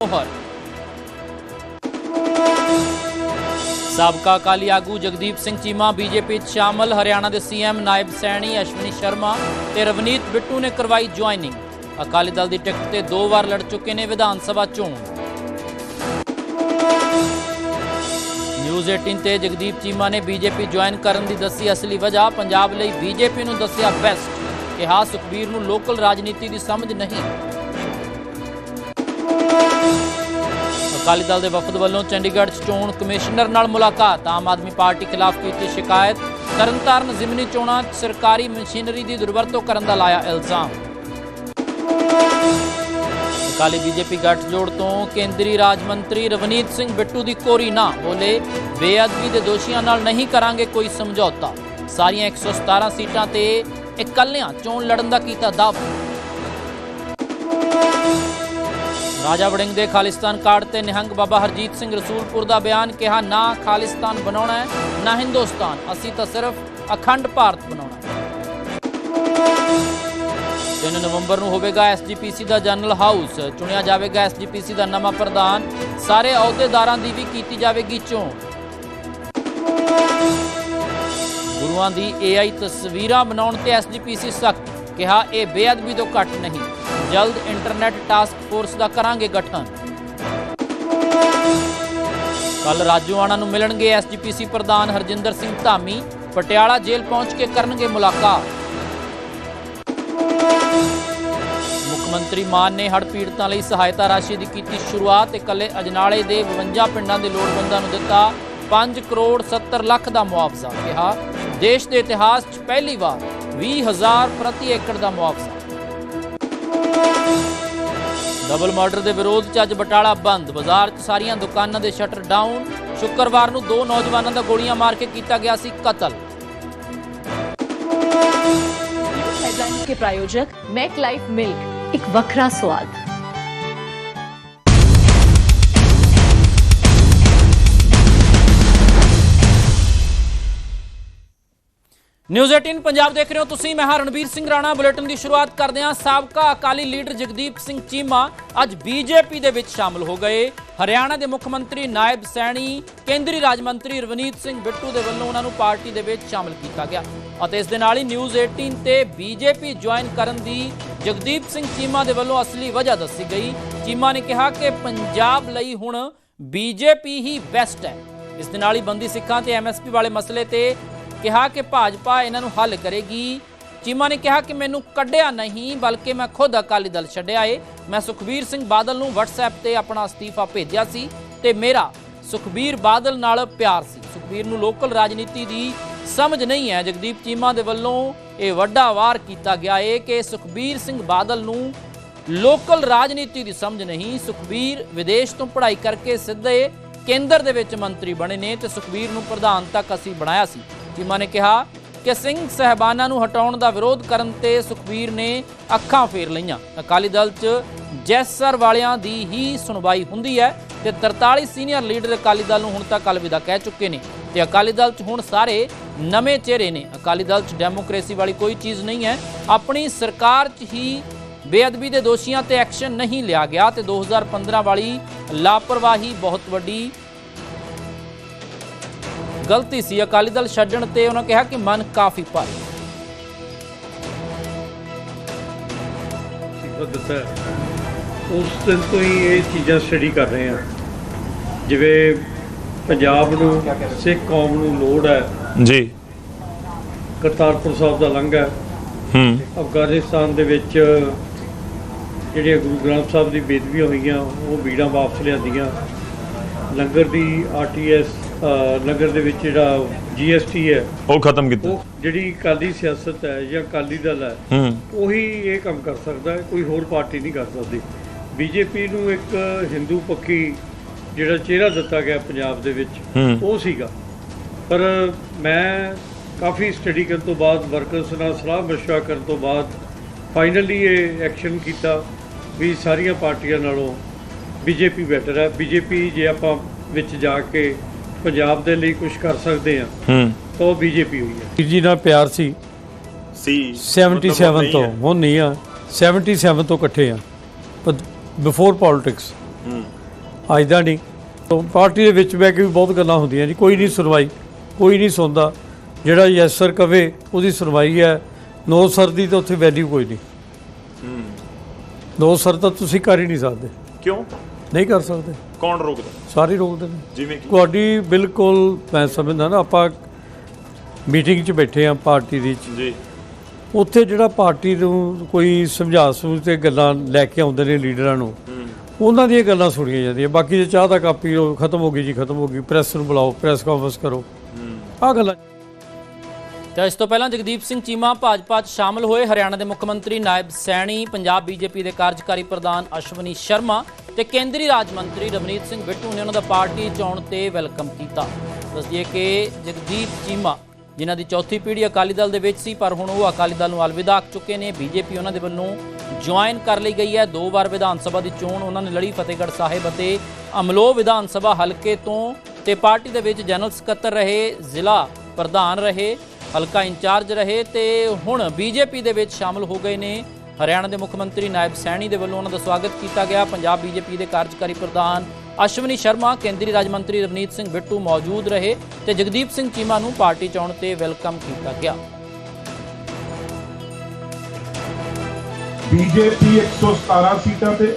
ਮੋਹਰ ਸਾਬਕਾ ਅਕਾਲੀ ਆਗੂ ਜਗਦੀਪ ਸਿੰਘ ਚੀਮਾ, ਬੀਜੇਪੀ 'ਚ ਸ਼ਾਮਲ, ਹਰਿਆਣਾ ਦੇ ਸੀਐਮ ਨਾਇਬ ਸੈਣੀ ਅਸ਼ਵਨੀ ਸ਼ਰਮਾ ਤੇ ਰਵਨੀਤ ਬਿੱਟੂ ਨੇ ਕਰਵਾਈ ਜੁਆਇਨਿੰਗ। ਅਕਾਲੀ ਦਲ ਦੀ ਟਿਕਟ ਤੇ ਦੋ ਵਾਰ ਲੜ ਚੁੱਕੇ ਨੇ ਵਿਧਾਨ ਸਭਾ ਚੋਣ। ਨਿਊਜ਼ 18 ਤੇ ਜਗਦੀਪ ਚੀਮਾ ਨੇ ਬੀਜੇਪੀ ਜੁਆਇਨ ਕਰਨ ਦੀ ਦੱਸੀ ਅਸਲੀ ਵਜ੍ਹਾ, ਪੰਜਾਬ ਲਈ ਬੀਜੇਪੀ ਨੂੰ ਦੱਸਿਆ ਬੈਸਟ। ਕਿਹਾ, ਸੁਖਬੀਰ ਨੂੰ ਲੋਕਲ ਰਾਜਨੀਤੀ ਦੀ ਸਮਝ ਨਹੀਂ। ਅਕਾਲੀ ਦਲ ਦੇ ਵਫਦ ਵੱਲੋਂ ਚੰਡੀਗੜ੍ਹ 'ਚ ਚੋਣ ਕਮਿਸ਼ਨਰ ਨਾਲ ਮੁਲਾਕਾਤ। ਆਮ ਆਦਮੀ ਪਾਰਟੀ ਖਿਲਾਫ ਕੀਤੀ ਸ਼ਿਕਾਇਤ। ਤਰਨਤਾਰਨ ਜ਼ਿਮਨੀ ਚੋਣਾਂ 'ਚ ਸਰਕਾਰੀ ਮਸ਼ੀਨਰੀ ਦੀ ਦੁਰਵਰਤੋਂ ਕਰਨ ਦਾ ਲਾਇਆ ਇਲਜ਼ਾਮ। ਅਕਾਲੀ ਬੀਜੇਪੀ ਗੱਠਜੋੜ ਤੋਂ ਕੇਂਦਰੀ ਰਾਜ ਮੰਤਰੀ ਰਵਨੀਤ ਸਿੰਘ ਬਿੱਟੂ ਦੀ ਕੋਰੀ ਨਾ ਬੋਲੇ। ਬੇਅਦਬੀ ਦੇ ਦੋਸ਼ੀਆਂ ਨਾਲ ਨਹੀਂ ਕਰਾਂਗੇ ਕੋਈ ਸਮਝੌਤਾ। ਸਾਰੀਆਂ 117 ਸੀਟਾਂ ਤੇ ਇਕੱਲਿਆਂ ਚੋਣ ਲੜਨ ਦਾ ਕੀਤਾ ਦਾਅਵਾ। ਰਾਜਾ ਵੜਿੰਗ ਦੇ ਖਾਲਿਸਤਾਨ ਕਾਰਡ ਤੇ ਨਿਹੰਗ ਬਾਬਾ ਹਰਜੀਤ ਸਿੰਘ ਰਸੂਲਪੁਰ ਦਾ ਬਿਆਨ ਕਿਹਾ, ਨਾ ਖਾਲਿਸਤਾਨ ਬਣਾਉਣਾ ਹੈ, ਨਾ ਹਿੰਦੁਸਤਾਨ। ਅਸੀਂ ਤਾਂ ਸਿਰਫ ਅਖੰਡ ਭਾਰਤ ਬਣਾਉਣਾ ਹੈ। 3 ਨਵੰਬਰ ਨੂੰ ਹੋਵੇਗਾ ਐਸਜੀਪੀਸੀ ਦਾ ਜਨਰਲ ਹਾਊਸ। ਚੁਣਿਆ ਜਾਵੇਗਾ ਐਸਜੀਪੀਸੀ ਦਾ ਨਵਾਂ ਪ੍ਰਧਾਨ। ਸਾਰੇ ਅਹੁਦੇਦਾਰਾਂ ਦੀ ਵੀ ਕੀਤੀ ਜਾਵੇਗੀ ਚੋਣ। ਗੁਰੂਆਂ ਦੀ ਏਆਈ ਤਸਵੀਰਾਂ ਬਣਾਉਣ ਤੇ ਐਸਜੀਪੀਸੀ ਸਖਤ। ਕਿਹਾ, ਇਹ ਬੇਅਦਬੀ ਤੋਂ ਘੱਟ ਨਹੀਂ। ਜਲਦ ਇੰਟਰਨੈਟ ਟਾਸਕ ਫੋਰਸ ਦਾ ਕਰਾਂਗੇ ਗਠਨ। ਕੱਲ ਰਾਜੂਆਣਾ ਨੂੰ ਮਿਲਣਗੇ ਐਸਜੀਪੀਸੀ ਪ੍ਰਧਾਨ ਹਰਜਿੰਦਰ ਸਿੰਘ ਧਾਮੀ, ਪਟਿਆਲਾ ਜੇਲ੍ਹ ਪਹੁੰਚ ਕੇ ਕਰਨਗੇ ਮੁਲਾਕਾਤ। ਮੁੱਖ ਮੰਤਰੀ ਮਾਨ ਨੇ ਹੜ੍ਹ ਪੀੜਤਾਂ ਲਈ ਸਹਾਇਤਾ ਰਾਸ਼ੀ ਦੀ ਕੀਤੀ ਸ਼ੁਰੂਆਤ ਤੇ ਇਕੱਲੇ ਅਜਨਾਲੇ ਦੇ 52 ਪਿੰਡਾਂ ਦੇ ਲੋੜਵੰਦਾਂ ਨੂੰ ਦਿੱਤਾ 5 ਕਰੋੜ 70 ਲੱਖ ਦਾ ਮੁਆਵਜ਼ਾ। ਕਿਹਾ, ਦੇਸ਼ ਦੇ ਇਤਿਹਾਸ 'ਚ ਪਹਿਲੀ ਵਾਰ 20000 ਪ੍ਰਤੀ ਏਕੜ ਦਾ ਮੁਆਵਜ਼ਾ। ਡਬਲ ਮਰਡਰ ਦੇ ਵਿਰੋਧ 'ਚ ਅੱਜ ਬਟਾਲਾ ਬੰਦ। ਬਾਜ਼ਾਰ 'ਚ ਸਾਰੀਆਂ ਦੁਕਾਨਾਂ ਦੇ ਸ਼ਟਰ ਡਾਊਨ। ਸ਼ੁੱਕਰਵਾਰ ਨੂੰ ਦੋ ਨੌਜਵਾਨਾਂ ਦਾ ਗੋਲੀਆਂ ਮਾਰ ਕੇ ਕੀਤਾ ਗਿਆ ਸੀ ਕਤਲ। ਹੈਡਲਾਈਨ ਦੇ ਮੈਕ ਲਾਈਫ ਮਿਲਕ ਇੱਕ ਵੱਖਰਾ ਸਵਾਦ। ਨਿਊਜ਼ 18 ਪੰਜਾਬ ਦੇਖ ਰਹੇ ਹੋ ਤੁਸੀਂ। ਮੈਂ ਹਾਂ ਰਣਵੀਰ ਸਿੰਘ ਰਾਣਾ। ਬੁਲੇਟਿਨ ਦੀ ਸ਼ੁਰੂਆਤ ਕਰਦੇ ਹਾਂ। ਸਾਬਕਾ ਅਕਾਲੀ ਲੀਡਰ ਜਗਦੀਪ ਸਿੰਘ ਚੀਮਾ ਅੱਜ ਬੀਜੇਪੀ ਦੇ ਵਿੱਚ ਸ਼ਾਮਲ ਹੋ ਗਏ। ਹਰਿਆਣਾ ਦੇ ਮੁੱਖ ਮੰਤਰੀ ਨਾਇਬ ਸੈਣੀ, ਕੇਂਦਰੀ ਰਾਜ ਮੰਤਰੀ ਰਵਨੀਤ ਸਿੰਘ ਬਿੱਟੂ ਦੇ ਵੱਲੋਂ ਉਹਨਾਂ ਨੂੰ ਪਾਰਟੀ ਦੇ ਵਿੱਚ ਸ਼ਾਮਲ ਕੀਤਾ ਗਿਆ। ਅਤੇ ਇਸ ਦੇ ਨਾਲ ਹੀ ਨਿਊਜ਼ 18 ਤੇ ਬੀਜੇਪੀ ਜੁਆਇਨ ਕਰਨ ਦੀ ਜਗਦੀਪ ਸਿੰਘ ਚੀਮਾ ਦੇ ਵੱਲੋਂ ਅਸਲੀ ਵਜ੍ਹਾ ਦੱਸੀ ਗਈ। ਚੀਮਾ ਨੇ ਕਿਹਾ ਕਿ ਪੰਜਾਬ ਲਈ ਹੁਣ ਬੀਜੇਪੀ ਹੀ ਬੈਸਟ ਹੈ। ਇਸ ਦੇ ਨਾਲ ਹੀ ਬੰਦੀ ਸਿੱਖਾਂ ਤੇ ਐਮਐਸਪੀ ਵਾਲੇ ਮਸਲੇ ਤੇ ਕਿਹਾ ਕਿ ਭਾਜਪਾ ਇਹਨਾਂ ਨੂੰ ਹੱਲ ਕਰੇਗੀ। ਚੀਮਾ ਨੇ ਕਿਹਾ ਕਿ ਮੈਨੂੰ ਕੱਢਿਆ ਨਹੀਂ, ਬਲਕਿ ਮੈਂ ਖੁਦ ਅਕਾਲੀ ਦਲ ਛੱਡਿਆ ਏ। ਮੈਂ ਸੁਖਬੀਰ ਸਿੰਘ ਬਾਦਲ ਨੂੰ WhatsApp ਤੇ ਆਪਣਾ ਅਸਤੀਫਾ ਭੇਜਿਆ ਸੀ ਤੇ ਮੇਰਾ ਸੁਖਬੀਰ ਬਾਦਲ ਨਾਲ ਪਿਆਰ ਸੀ। ਸੁਖਬੀਰ ਨੂੰ ਲੋਕਲ ਰਾਜਨੀਤੀ ਦੀ ਸਮਝ ਨਹੀਂ ਹੈ। ਜਗਦੀਪ ਚੀਮਾ ਦੇ ਵੱਲੋਂ ਇਹ ਵੱਡਾ ਵਾਰ ਕੀਤਾ ਗਿਆ ਏ ਕਿ ਸੁਖਬੀਰ ਸਿੰਘ ਬਾਦਲ ਨੂੰ ਲੋਕਲ ਰਾਜਨੀਤੀ ਦੀ ਸਮਝ ਨਹੀਂ। ਸੁਖਬੀਰ ਵਿਦੇਸ਼ ਤੋਂ ਪੜ੍ਹਾਈ ਕਰਕੇ ਸਿੱਧੇ ਕੇਂਦਰ ਦੇ ਵਿੱਚ ਮੰਤਰੀ ਬਣੇ ਨੇ ਤੇ ਸੁਖਬੀਰ ਨੂੰ ਪ੍ਰਧਾਨ ਤੱਕ ਅਸੀਂ ਬਣਾਇਆ ਸੀ। ਚੀਮਾ ਨੇ ਕਿਹਾ ਕਿ ਸਿੰਘ ਸਹਿਬਾਨਾਂ ਨੂੰ ਹਟਾਉਣ ਦਾ ਵਿਰੋਧ ਕਰਨ ਤੇ ਸੁਖਬੀਰ ਨੇ ਅੱਖਾਂ ਫੇਰ ਲਈਆਂ। ਅਕਾਲੀ ਦਲ 'ਚ ਜੈਸਰ ਵਾਲਿਆਂ ਦੀ ਹੀ ਸੁਣਵਾਈ ਹੁੰਦੀ ਹੈ ਤੇ 43 ਸੀਨੀਅਰ ਲੀਡਰ ਅਕਾਲੀ ਦਲ ਨੂੰ ਹੁਣ ਤੱਕ ਅਲਵਿਦਾ ਕਹਿ ਚੁੱਕੇ ਨੇ। ਤੇ ਅਕਾਲੀ ਦਲ 'ਚ ਹੁਣ ਸਾਰੇ ਨਵੇਂ ਚਿਹਰੇ ਨੇ। ਅਕਾਲੀ ਦਲ 'ਚ ਡੈਮੋਕ੍ਰੇਸੀ ਵਾਲੀ ਕੋਈ ਚੀਜ਼ ਨਹੀਂ ਹੈ। ਆਪਣੀ ਸਰਕਾਰ 'ਚ ਹੀ ਬੇਅਦਬੀ ਦੇ ਦੋਸ਼ੀਆਂ ਤੇ ਐਕਸ਼ਨ ਨਹੀਂ ਲਿਆ ਗਿਆ ਤੇ 2015 ਵਾਲੀ ਲਾਪਰਵਾਹੀ ਬਹੁਤ ਵੱਡੀ ਗਲਤੀ ਸੀ। ਅਕਾਲੀ ਦਲ ਛੱਡਣ ਤੇ ਉਹਨਾਂ ਕਿਹਾ ਕਿ ਮਨ ਕਾਫੀ ਭਾਰੀ। ਉਸ ਦਿਨ ਤੋਂ ਹੀ ਇਹ ਚੀਜ਼ਾਂ ਸਟੱਡੀ ਕਰ ਰਹੇ ਹਾਂ। ਜਿਵੇਂ ਪੰਜਾਬ ਨੂੰ ਸਿੱਖ ਕੌਮ ਨੂੰ ਲੋੜ ਹੈ। ਜੀ। ਕਰਤਾਰਪੁਰ ਸਾਹਿਬ ਦਾ ਲੰਘਾ ਹੂੰ। ਅਫਗਾਨਿਸਤਾਨ ਦੇ ਵਿੱਚ ਜਿਹੜੀਆਂ ਗੁਰੂ ਗ੍ਰੰਥ ਸਾਹਿਬ ਦੀ ਬੇਦਬੀਆਂ ਹੋਈਆਂ ਉਹ ਬੀੜਾਂ ਵਾਪਸ ਲਿਆਂਦੀਆਂ। ਲੰਗਰ ਦੀ ਆਰਟੀਐਸ ਲੰਗਰ ਦੇ ਵਿੱਚ ਜਿਹੜਾ ਜੀਐਸਟੀ ਹੈ ਉਹ ਖਤਮ ਕੀਤਾ। ਉਹ ਜਿਹੜੀ ਕਾਲੀ ਸਿਆਸਤ ਹੈ ਜਾਂ ਕਾਲੀ ਦਲ ਹੈ ਉਹੀ ਇਹ ਕੰਮ ਕਰ ਸਕਦਾ ਹੈ ਕੋਈ ਹੋਰ ਪਾਰਟੀ ਨਹੀਂ ਕਰ ਸਕਦੀ। ਬੀਜੇਪੀ ਨੂੰ ਇੱਕ ਹਿੰਦੂ ਪੱਖੀ ਜਿਹੜਾ ਚਿਹਰਾ ਦਿੱਤਾ ਗਿਆ ਪੰਜਾਬ ਦੇ ਵਿੱਚ। ਉਹ ਸੀਗਾ। ਪਰ ਮੈਂ ਕਾਫੀ ਸਟੱਡੀ ਕਰਨ ਤੋਂ ਬਾਅਦ ਵਰਕਰਸ ਨਾਲ ਸਲਾਹ ਮਸ਼ਵਰਾ ਕਰਨ ਤੋਂ ਬਾਅਦ ਫਾਈਨਲੀ ਇਹ ਐਕਸ਼ਨ ਕੀਤਾ ਵੀ ਸਾਰੀਆਂ ਪਾਰਟੀਆਂ ਨਾਲੋਂ ਬੀਜੇਪੀ ਬੈਟਰ ਹੈ। ਬੀਜੇਪੀ ਜੇ ਆਪਾਂ ਵਿੱਚ ਜਾ ਕੇ ਪੰਜਾਬ ਦੇ ਲਈ ਕੁਝ ਕਰ ਸਕਦੇ ਆ ਹੂੰ। ਤਾਂ ਉਹ ਬੀਜੇਪੀ ਹੋਈ ਹੈ। ਜੀ ਨਾਲ ਪਿਆਰ ਸੀ। ਸੀ। 77 ਤੋਂ। ਹੁਣ ਨਹੀਂ ਆ। 77 ਤੋਂ ਇਕੱਠੇ ਆ। ਪਰ ਬਿਫੋਰ ਪੋਲਿਟਿਕਸ ਅੱਜ ਦਾ ਨਹੀਂ। ਤੋਂ ਪਾਰਟੀ ਦੇ ਵਿੱਚ ਬਹਿ ਕੇ ਵੀ ਬਹੁਤ ਗੱਲਾਂ ਹੁੰਦੀਆਂ ਜੀ। ਕੋਈ ਨਹੀਂ ਸੁਣਵਾਈ। ਕੋਈ ਨਹੀਂ ਸੁਣਦਾ। ਜਿਹੜਾ ਯੈਸ ਸਰ ਕਵੇ ਉਹਦੀ ਸੁਣਵਾਈ ਹੈ। ਨੋ ਸਰ ਦੀ ਤਾਂ ਉੱਥੇ ਵੈਲਿਊ ਕੋਈ ਨਹੀਂ। ਨੋ ਸਰ ਤਾਂ ਤੁਸੀਂ ਕਰ ਹੀ ਨਹੀਂ ਸਕਦੇ। ਕਿਉਂ? ਨਹੀਂ ਕਰ ਸਕਦੇ। ਕੌਣ ਰੋਕਦਾ? ਸਾਰੇ ਰੋਕਦੇ ਨੇ। ਜਿਵੇਂ ਕਿ ਤੁਹਾਡੀ ਬਿਲਕੁਲ ਮੈਂ ਸਮਝਦਾ ਨਾ ਆਪਾਂ ਮੀਟਿੰਗ 'ਚ ਬੈਠੇ ਆ ਪਾਰਟੀ ਦੀ। ਜੀ। ਉੱਥੇ ਜਿਹੜਾ ਪਾਰਟੀ ਨੂੰ ਕੋਈ ਸਮਝਾ ਸਮਝ ਤੇ ਗੱਲਾਂ ਲੈ ਕੇ ਆਉਂਦੇ ਨੇ ਲੀਡਰਾਂ ਨੂੰ ਉਹਨਾਂ ਦੀਆਂ ਗੱਲਾਂ ਸੁਣੀਆਂ ਜਾਂਦੀਆਂ। ਬਾਕੀ ਜੇ ਚਾਹ ਦਾ ਕੱਪ ਖਤਮ ਹੋ ਗਈ ਜੀ ਖਤਮ ਹੋ ਗਈ। ਪ੍ਰੈਸ ਨੂੰ ਬੁਲਾਓ ਪ੍ਰੈਸ ਕਾਨਫਰੰਸ ਕਰੋ। ਆਹ ਗੱਲਾਂ ਤਾਂ ਇਸ ਤੋਂ ਪਹਿਲਾਂ ਜਗਦੀਪ ਸਿੰਘ ਚੀਮਾ ਭਾਜਪਾ 'ਚ ਸ਼ਾਮਲ ਹੋਏ। ਹਰਿਆਣਾ ਦੇ ਮੁੱਖ ਮੰਤਰੀ ਨਾਇਬ ਸੈਣੀ, ਪੰਜਾਬ ਬੀਜੇਪੀ ਦੇ ਕਾਰਜਕਾਰੀ ਪ੍ਰਧਾਨ ਅਸ਼ਵਨੀ ਸ਼ਰਮਾ ਤੇ ਕੇਂਦਰੀ ਰਾਜ ਮੰਤਰੀ ਰਵਨੀਤ ਸਿੰਘ ਬਿੱਟੂ ਨੇ ਉਹਨਾਂ ਦਾ ਪਾਰਟੀ ਚੋਣ ਤੇ ਵੈਲਕਮ ਕੀਤਾ। ਦੱਸਦੀਏ ਕਿ ਜਗਦੀਪ ਚੀਮਾ, ਜਿਨ੍ਹਾਂ ਦੀ ਚੌਥੀ ਪੀੜ੍ਹੀ ਅਕਾਲੀ ਦਲ ਦੇ ਵਿੱਚ ਸੀ, ਪਰ ਹੁਣ ਉਹ ਅਕਾਲੀ ਦਲ ਨੂੰ ਅਲਵਿਦਾ ਆਖ ਚੁੱਕੇ ਨੇ। ਬੀਜੇਪੀ ਉਹਨਾਂ ਦੇ ਵੱਲੋਂ ਜੁਆਇਨ ਕਰ ਲਈ ਗਈ ਹੈ। ਦੋ ਵਾਰ ਵਿਧਾਨ ਸਭਾ ਦੀ ਚੋਣ ਉਹਨਾਂ ਨੇ ਲੜੀ। ਫਤਿਹਗੜ੍ਹ ਸਾਹਿਬ ਅਤੇ ਅਮਲੋ ਵਿਧਾਨ ਸਭਾ ਹਲਕੇ ਤੋਂ ਤੇ ਪਾਰਟੀ ਦੇ ਵਿੱਚ ਜਨਰਲ ਸਕੱਤਰ ਰਹੇ, ਜ਼ਿਲ੍ਹਾ ਪ੍ਰਧਾਨ ਰਹੇ। ਹਲਕਾ ਇੰਚਾਰਜ ਰਹੇ ਤੇ ਹੁਣ ਬੀਜੇਪੀ ਦੇ ਵਿੱਚ ਸ਼ਾਮਲ ਹੋ ਗਏ ਨੇ। ਹਰਿਆਣਾ ਦੇ ਮੁੱਖ ਮੰਤਰੀ ਨਾਇਬ ਸੈਣੀ ਦੇ ਵੱਲੋਂ ਉਹਨਾਂ ਦਾ ਸਵਾਗਤ ਕੀਤਾ ਗਿਆ। ਪੰਜਾਬ ਬੀਜੇਪੀ ਦੇ ਕਾਰਜਕਾਰੀ ਪ੍ਰਧਾਨ ਅਸ਼ਵਨੀ ਸ਼ਰਮਾ, ਕੇਂਦਰੀ ਰਾਜ ਮੰਤਰੀ ਰਵਨੀਤ ਸਿੰਘ ਬਿੱਟੂ ਮੌਜੂਦ ਰਹੇ ਤੇ ਜਗਦੀਪ ਸਿੰਘ ਚੀਮਾ ਨੂੰ ਪਾਰਟੀ ਚੋਣ ਤੇ ਵੈਲਕਮ ਕੀਤਾ ਗਿਆ। ਬੀਜੇਪੀ 117 ਸੀਟਾਂ ਤੇ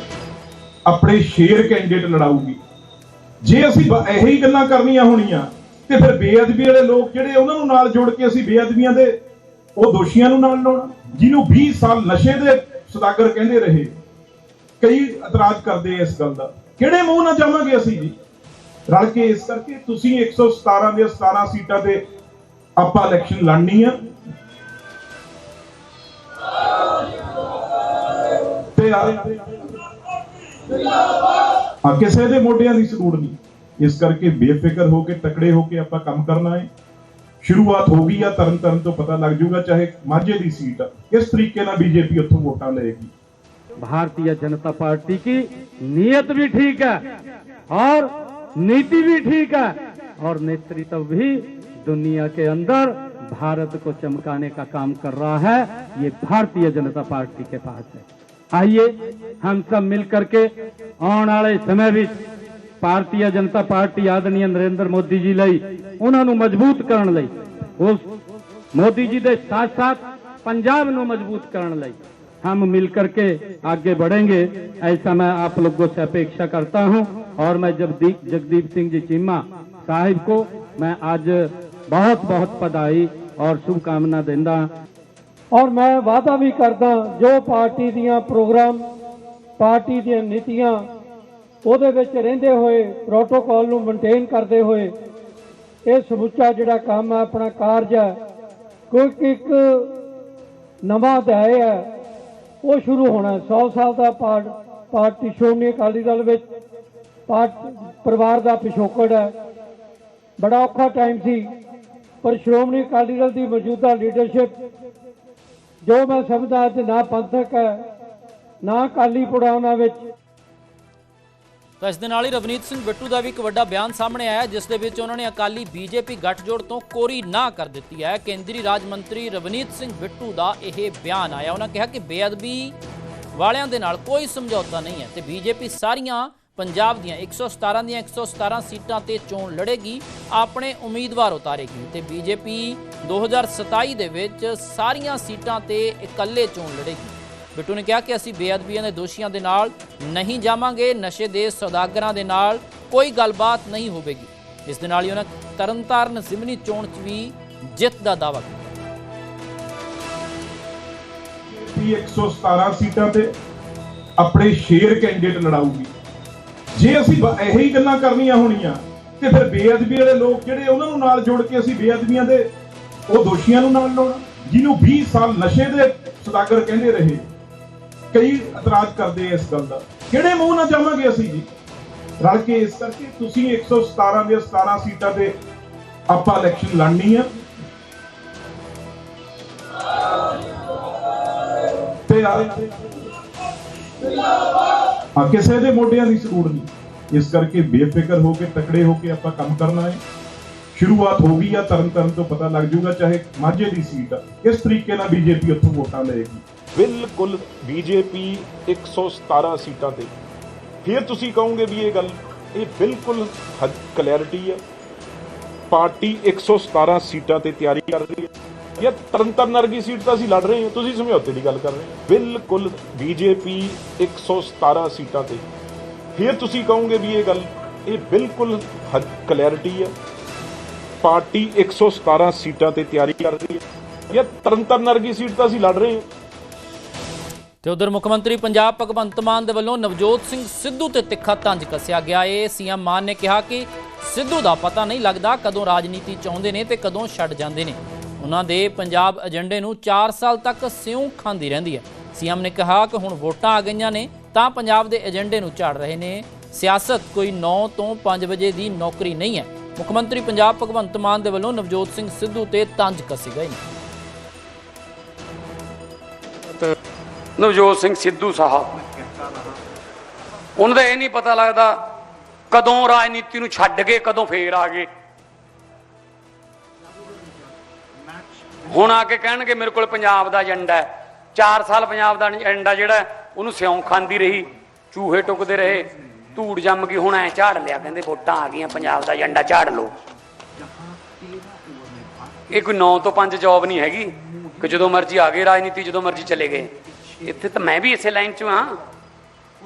ਆਪਣੇ ਸ਼ੇਰ ਕੈਂਡੀਡੇਟ ਲੜਾਊਗੀ। ਜੇ ਅਸੀਂ ਇਹੀ ਗੱਲਾਂ ਕਰਨੀਆਂ ਹੋਣੀਆਂ ਤੇ ਫਿਰ ਬੇਅਦਬੀ ਵਾਲੇ ਲੋਕ ਜਿਹੜੇ ਉਹਨਾਂ ਨੂੰ ਨਾਲ ਜੋੜ ਕੇ ਅਸੀਂ ਬੇਅਦਬੀਆਂ ਦੇ, ਉਹ ਦੋਸ਼ੀਆਂ ਨੂੰ ਨਾਲ ਲਾਉਣਾ, ਜਿਹਨੂੰ 20 ਸਾਲ ਨਸ਼ੇ ਦੇ ਸੁਦਾਗਰ ਕਹਿੰਦੇ ਰਹੇ। ਕਈ ਇਤਰਾਜ਼ ਕਰਦੇ ਆ ਇਸ ਗੱਲ ਦਾ। ਕਿਹੜੇ ਮੂੰਹ ਨਾਲ ਜਾਵਾਂਗੇ ਅਸੀਂ ਜੀ? ਰਲ ਕੇ ਇਸ ਕਰਕੇ ਤੁਸੀਂ 117 ਦੀਆਂ 17 ਸੀਟਾਂ ਤੇ ਆਪਾਂ ਇਲੈਕਸ਼ਨ ਲੜਨੀ ਆ। ਤੇ ਆ ਕਿਸੇ ਦੇ ਮੋਢਿਆਂ ਦੀ ਸਲੂੜ ਨਹੀਂ। ਇਸ ਕਰਕੇ ਬੇਫਿਕਰ ਹੋ ਕੇ ਤਕੜੇ ਹੋ ਕੇ ਆਪਾਂ ਕੰਮ ਕਰਨਾ ਹੈ ਸ਼ੁਰੂਆਤ ਹੋ ਗਈ ਆ ਤਰਨ ਤਰਨ ਤੋਂ ਪਤਾ ਲੱਗ ਜਾਊਗਾ ਚਾਹੇ ਮਾਝੇ ਦੀ ਸੀਟ ਆ ਕਿਸ ਤਰੀਕੇ ਨਾਲ ਬੀਜੇਪੀ ਉੱਥੋਂ ਵੋਟਾਂ ਲਏਗੀ भारतीय जनता पार्टी की नीयत भी ठीक है और नीति भी ठीक है और नेतृत्व भी दुनिया के अंदर भारत को चमकाने का काम कर रहा है ये भारतीय जनता पार्टी के पास है आइए हम सब मिलकर के आने वाले समय भी ਭਾਰਤੀ ਜਨਤਾ ਪਾਰਟੀ ਆਦਨੀ ਨਰਿੰਦਰ ਮੋਦੀ ਜੀ ਲਈ, ਉਹਨਾਂ ਨੂੰ ਮਜ਼ਬੂਤ ਕਰਨ ਲਈ, ਉਸ ਮੋਦੀ ਜੀ ਦੇ ਸਾਥ-ਸਾਥ ਪੰਜਾਬ ਨੂੰ ਮਜ਼ਬੂਤ ਕਰਨ ਲਈ हम मिल करके आगे बढ़ेंगे ऐसा मैं आप लोगों से अपेक्षा करता हूं और ਜਗਦੀਪ जगदीप जगदीप सिंह जी चीमा साहिब को मैं ਬਹੁਤ बहुत बहुत बधाई और शुभकामना देंदा ਔਰ ਮੈਂ ਵਾਅਦਾ ਵੀ ਕਰਦਾ ਜੋ ਪਾਰਟੀ ਦੀਆਂ ਪ੍ਰੋਗਰਾਮ, ਪਾਰਟੀ ਦੀਆਂ ਨੀਤੀਆਂ ਉਹਦੇ ਵਿੱਚ ਰਹਿੰਦੇ ਹੋਏ ਪ੍ਰੋਟੋਕਾਲ ਨੂੰ ਮੇਨਟੇਨ ਕਰਦੇ ਹੋਏ, ਇਹ ਸਮੁੱਚਾ ਜਿਹੜਾ ਕੰਮ ਹੈ, ਆਪਣਾ ਕਾਰਜ ਹੈ ਕਿਉਂਕਿ ਇੱਕ ਨਵਾਂ ਅਧਿਆਇ ਹੈ, ਉਹ ਸ਼ੁਰੂ ਹੋਣਾ ਹੈ। 100 ਸਾਲ ਦਾ ਪਾਰਟ ਪਾਰਟੀ ਸ਼੍ਰੋਮਣੀ ਅਕਾਲੀ ਦਲ ਵਿੱਚ ਪਾਰਟ ਪਰਿਵਾਰ ਦਾ ਪਿਛੋਕੜ ਹੈ ਬੜਾ ਔਖਾ ਟਾਈਮ ਸੀ, ਪਰ ਸ਼੍ਰੋਮਣੀ ਅਕਾਲੀ ਦਲ ਦੀ ਮੌਜੂਦਾ ਲੀਡਰਸ਼ਿਪ ਜੋ ਮੈਂ ਸਮਝਦਾ ਅੱਜ ਨਾ ਪੰਥਕ ਹੈ, ਨਾ ਅਕਾਲੀ ਪੁੜਾਉਣਾ ਵਿੱਚ ਤਾਂ ਇਸ ਦੇ ਨਾਲ ਹੀ ਰਵਨੀਤ ਸਿੰਘ ਬਿੱਟੂ ਦਾ ਵੀ ਇੱਕ ਵੱਡਾ ਬਿਆਨ ਸਾਹਮਣੇ ਆਇਆ, ਜਿਸ ਦੇ ਵਿੱਚ ਉਹਨਾਂ ਨੇ ਅਕਾਲੀ ਬੀਜੇਪੀ ਗੱਠਜੋੜ ਤੋਂ ਕੋਰੀ ਨਾ ਕਰ ਦਿੱਤੀ ਹੈ। ਕੇਂਦਰੀ ਰਾਜ ਮੰਤਰੀ ਰਵਨੀਤ ਸਿੰਘ ਬਿੱਟੂ ਦਾ ਇਹ ਬਿਆਨ ਆਇਆ। ਉਹਨਾਂ ਕਿਹਾ ਕਿ ਬੇਅਦਬੀ ਵਾਲਿਆਂ ਦੇ ਨਾਲ ਕੋਈ ਸਮਝੌਤਾ ਨਹੀਂ ਹੈ ਤੇ ਬੀਜੇਪੀ ਸਾਰੀਆਂ ਪੰਜਾਬ ਦੀਆਂ 117 ਦੀਆਂ 117 ਸੀਟਾਂ ਤੇ ਚੋਣ ਲੜੇਗੀ, ਆਪਣੇ ਉਮੀਦਵਾਰ ਉਤਾਰੇਗੀ ਤੇ ਬੀਜੇਪੀ 2027 ਦੇ ਵਿੱਚ ਸਾਰੀਆਂ ਸੀਟਾਂ ਤੇ ਇਕੱਲੇ ਚੋਣ ਲੜੇਗੀ। ਬਿੱਟੂ ਨੇ ਕਿਹਾ ਕਿ ਅਸੀਂ ਬੇਅਦਬੀਆਂ ਦੇ ਦੋਸ਼ੀਆਂ ਦੇ ਨਾਲ ਨਹੀਂ ਜਾਵਾਂਗੇ, ਨਸ਼ੇ ਦੇ ਸੌਦਾਗਰਾਂ ਦੇ ਨਾਲ ਕੋਈ ਗੱਲਬਾਤ ਨਹੀਂ ਹੋਵੇਗੀ। ਇਸ ਦੇ ਨਾਲ ਹੀ ਉਹਨਾਂ ਤਰਨਤਾਰਨ ਜ਼ਿਮਨੀ ਚੋਣ 'ਚ ਵੀ ਜਿੱਤ ਦਾ ਦਾਅਵਾ ਕੀਤਾ। ਬੀਜੇਪੀ 117 ਸੀਟਾਂ ਤੇ ਆਪਣੇ ਸ਼ੇਰ ਕੈਂਡੀਡੇਟ ਲੜਾਊਗੀ। ਜੇ ਅਸੀਂ ਇਹੋ ਹੀ ਗੱਲਾਂ ਕਰਨੀਆਂ ਹੋਣੀਆਂ, ਤੇ ਫਿਰ ਬੇਅਦਬੀ ਵਾਲੇ ਲੋਕ ਜਿਹੜੇ ਉਹਨਾਂ ਨੂੰ ਨਾਲ ਜੋੜ ਕੇ ਅਸੀਂ ਬੇਅਦਬੀਆਂ ਦੇ, ਉਹ ਦੋਸ਼ੀਆਂ ਨੂੰ ਨਾਲ ਲਾਉਣਾ। ਜਿਹਨੂੰ 20 ਸਾਲ ਨਸ਼ੇ ਦੇ ਸੁਦਾਗਰ ਕਹਿੰਦੇ ਰਹੇ। ਕਈ ਇਤਰਾਜ਼ ਕਰਦੇ ਆ ਇਸ ਗੱਲ ਦਾ। ਕਿਹੜੇ ਮੂੰਹ ਨਾਲ ਜਾਵਾਂਗੇ ਅਸੀਂ ਜੀ? ਰਲ ਕੇ ਇਸ ਕਰਕੇ ਤੁਸੀਂ 117 ਦੇ 17 ਸੀਟਾਂ ਤੇ ਆਪਾਂ ਇਲੈਕਸ਼ਨ ਲੜਨੀ ਆ। ਤੇ ਆ ਕਿਸੇ ਦੇ ਮੋਢਿਆਂ ਦੀ ਜ਼ਰੂਰ ਨਹੀਂ। ਇਸ ਕਰਕੇ ਬੇਫਿਕਰ ਹੋ ਕੇ, ਤਕੜੇ ਹੋ ਕੇ ਆਪਾਂ ਕੰਮ ਕਰਨਾ ਹੈ। ਸ਼ੁਰੂਆਤ ਹੋ ਗਈ ਆ ਤਰਨ ਤਰਨ ਤੋਂ ਪਤਾ ਲੱਗ ਜਾਊਗਾ ਚਾਹੇ ਮਾਝੇ ਦੀ ਸੀਟ ਆ। ਕਿਸ ਤਰੀਕੇ ਨਾਲ ਬੀਜੇਪੀ ਉੱਥੋਂ ਵੋਟਾਂ ਲਏਗੀ। ਬਿਲਕੁਲ ਬੀਜੇਪੀ 117 ਸੀਟਾਂ ਤੇ। ਫਿਰ ਤੁਸੀਂ ਕਹੋਗੇ ਵੀ ਇਹ ਗੱਲ, ਇਹ ਬਿਲਕੁਲ ਕਲੈਰਿਟੀ ਹੈ। ਪਾਰਟੀ 117 ਸੀਟਾਂ ਤੇ ਤਿਆਰੀ ਕਰ ਰਹੀ ਹੈ। ਜਾਂ ਤਰਨਤਾਰਨ ਨਰਗੀ ਸੀਟ ਤਾਂ ਅਸੀਂ ਲੜ ਰਹੇ ਹਾਂ, ਤੁਸੀਂ ਸਮਝੌਤੇ ਦੀ ਗੱਲ ਕਰ ਰਹੇ ਹੋ। ਬਿਲਕੁਲ ਬੀਜੇਪੀ 117 ਸੀਟਾਂ ਤੇ। ਫਿਰ ਤੁਸੀਂ ਕਹੋਗੇ ਵੀ ਇਹ ਗੱਲ, ਇਹ ਬਿਲਕੁਲ ਕਲੈਰਿਟੀ ਹੈ। ਪਾਰਟੀ 117 ਸੀਟਾਂ ਤੇ ਤਿਆਰੀ ਕਰ ਰਹੀ ਹੈ। ਜਾਂ ਤਰਨਤਾਰਨ ਨਰਗੀ ਸੀਟ ਤਾਂ ਅਸੀਂ ਲੜ ਰਹੇ ਹਾਂ। ਤੇ ਉਧਰ ਮੁੱਖ ਮੰਤਰੀ ਪੰਜਾਬ ਭਗਵੰਤ ਮਾਨ ਦੇ ਵੱਲੋਂ ਨਵਜੋਤ ਸਿੰਘ ਸਿੱਧੂ ਤੇ ਤਿੱਖਾ ਤੰਜ ਕੱਸਿਆ ਗਿਆ। ਏ ਸੀਐਮ ਮਾਨ ਨੇ ਕਿਹਾ ਕਿ ਸਿੱਧੂ ਦਾ ਪਤਾ ਨਹੀਂ ਲੱਗਦਾ ਕਦੋਂ ਰਾਜਨੀਤੀ ਚਾਹੁੰਦੇ ਨੇ ਤੇ ਕਦੋਂ ਛੱਡ ਜਾਂਦੇ ਨੇ। ਉਹਨਾਂ ਦੇ ਪੰਜਾਬ ਏਜੰਡੇ ਨੂੰ 4 ਸਾਲ ਤੱਕ ਸਿਉਂ ਖਾਂਦੀ ਰਹਿੰਦੀ ਹੈ। ਸੀਐਮ ਨੇ ਕਿਹਾ ਕਿ ਹੁਣ ਵੋਟਾਂ ਆ ਗਈਆਂ ਨੇ ਤਾਂ ਪੰਜਾਬ ਦੇ ਏਜੰਡੇ ਨੂੰ ਝਾੜ ਰਹੇ ਨੇ। ਸਿਆਸਤ ਕੋਈ 9 ਤੋਂ 5 ਵਜੇ ਦੀ ਨੌਕਰੀ ਨਹੀਂ ਹੈ। ਮੁੱਖ ਮੰਤਰੀ ਪੰਜਾਬ ਭਗਵੰਤ ਮਾਨ ਦੇ ਵੱਲੋਂ ਨਵਜੋਤ ਸਿੰਘ ਸਿੱਧੂ ਤੇ ਤੰਜ ਕੱਸੇ ਗਏ ਨੇ। ਨਵਜੋਤ ਸਿੰਘ ਸਿੱਧੂ ਸਾਹਿਬ। ਉਹਨਾਂ ਦਾ ਇਹ ਨਹੀਂ ਪਤਾ ਲੱਗਦਾ ਕਦੋਂ ਰਾਜਨੀਤੀ ਨੂੰ ਛੱਡ ਕੇ, ਕਦੋਂ ਫੇਰ ਆ ਗਏ। ਹੁਣ ਆ ਕੇ ਕਹਿਣਗੇ, ਮੇਰੇ ਕੋਲ ਪੰਜਾਬ ਦਾ ਏਜੰਡਾ ਹੈ। 4 ਸਾਲ ਪੰਜਾਬ ਦਾ ਏਜੰਡਾ ਜਿਹੜਾ ਉਹਨੂੰ ਸਿਉਂ ਖਾਂਦੀ ਰਹੀ, ਚੂਹੇ ਟੁਕਦੇ ਰਹੇ, ਧੂੜ ਜੰਮ ਗਈ, ਹੁਣ ਐ ਝਾੜ ਲਿਆ, ਕਹਿੰਦੇ ਵੋਟਾਂ ਆ ਗਈਆਂ, ਪੰਜਾਬ ਦਾ ਏਜੰਡਾ ਝਾੜ ਲਓ। ਇਹ ਕੋਈ 9 ਤੋਂ 5 ਜੌਬ ਨਹੀਂ ਹੈਗੀ, ਕਿ ਜਦੋਂ ਮਰਜ਼ੀ ਆ ਗਏ, ਰਾਜਨੀਤੀ ਜਦੋਂ ਮਰਜ਼ੀ ਚਲੇ ਗਏ। ਇੱਥੇ ਤਾਂ ਮੈਂ ਵੀ ਇਸੇ ਲਾਈਨ 'ਚ ਹਾਂ।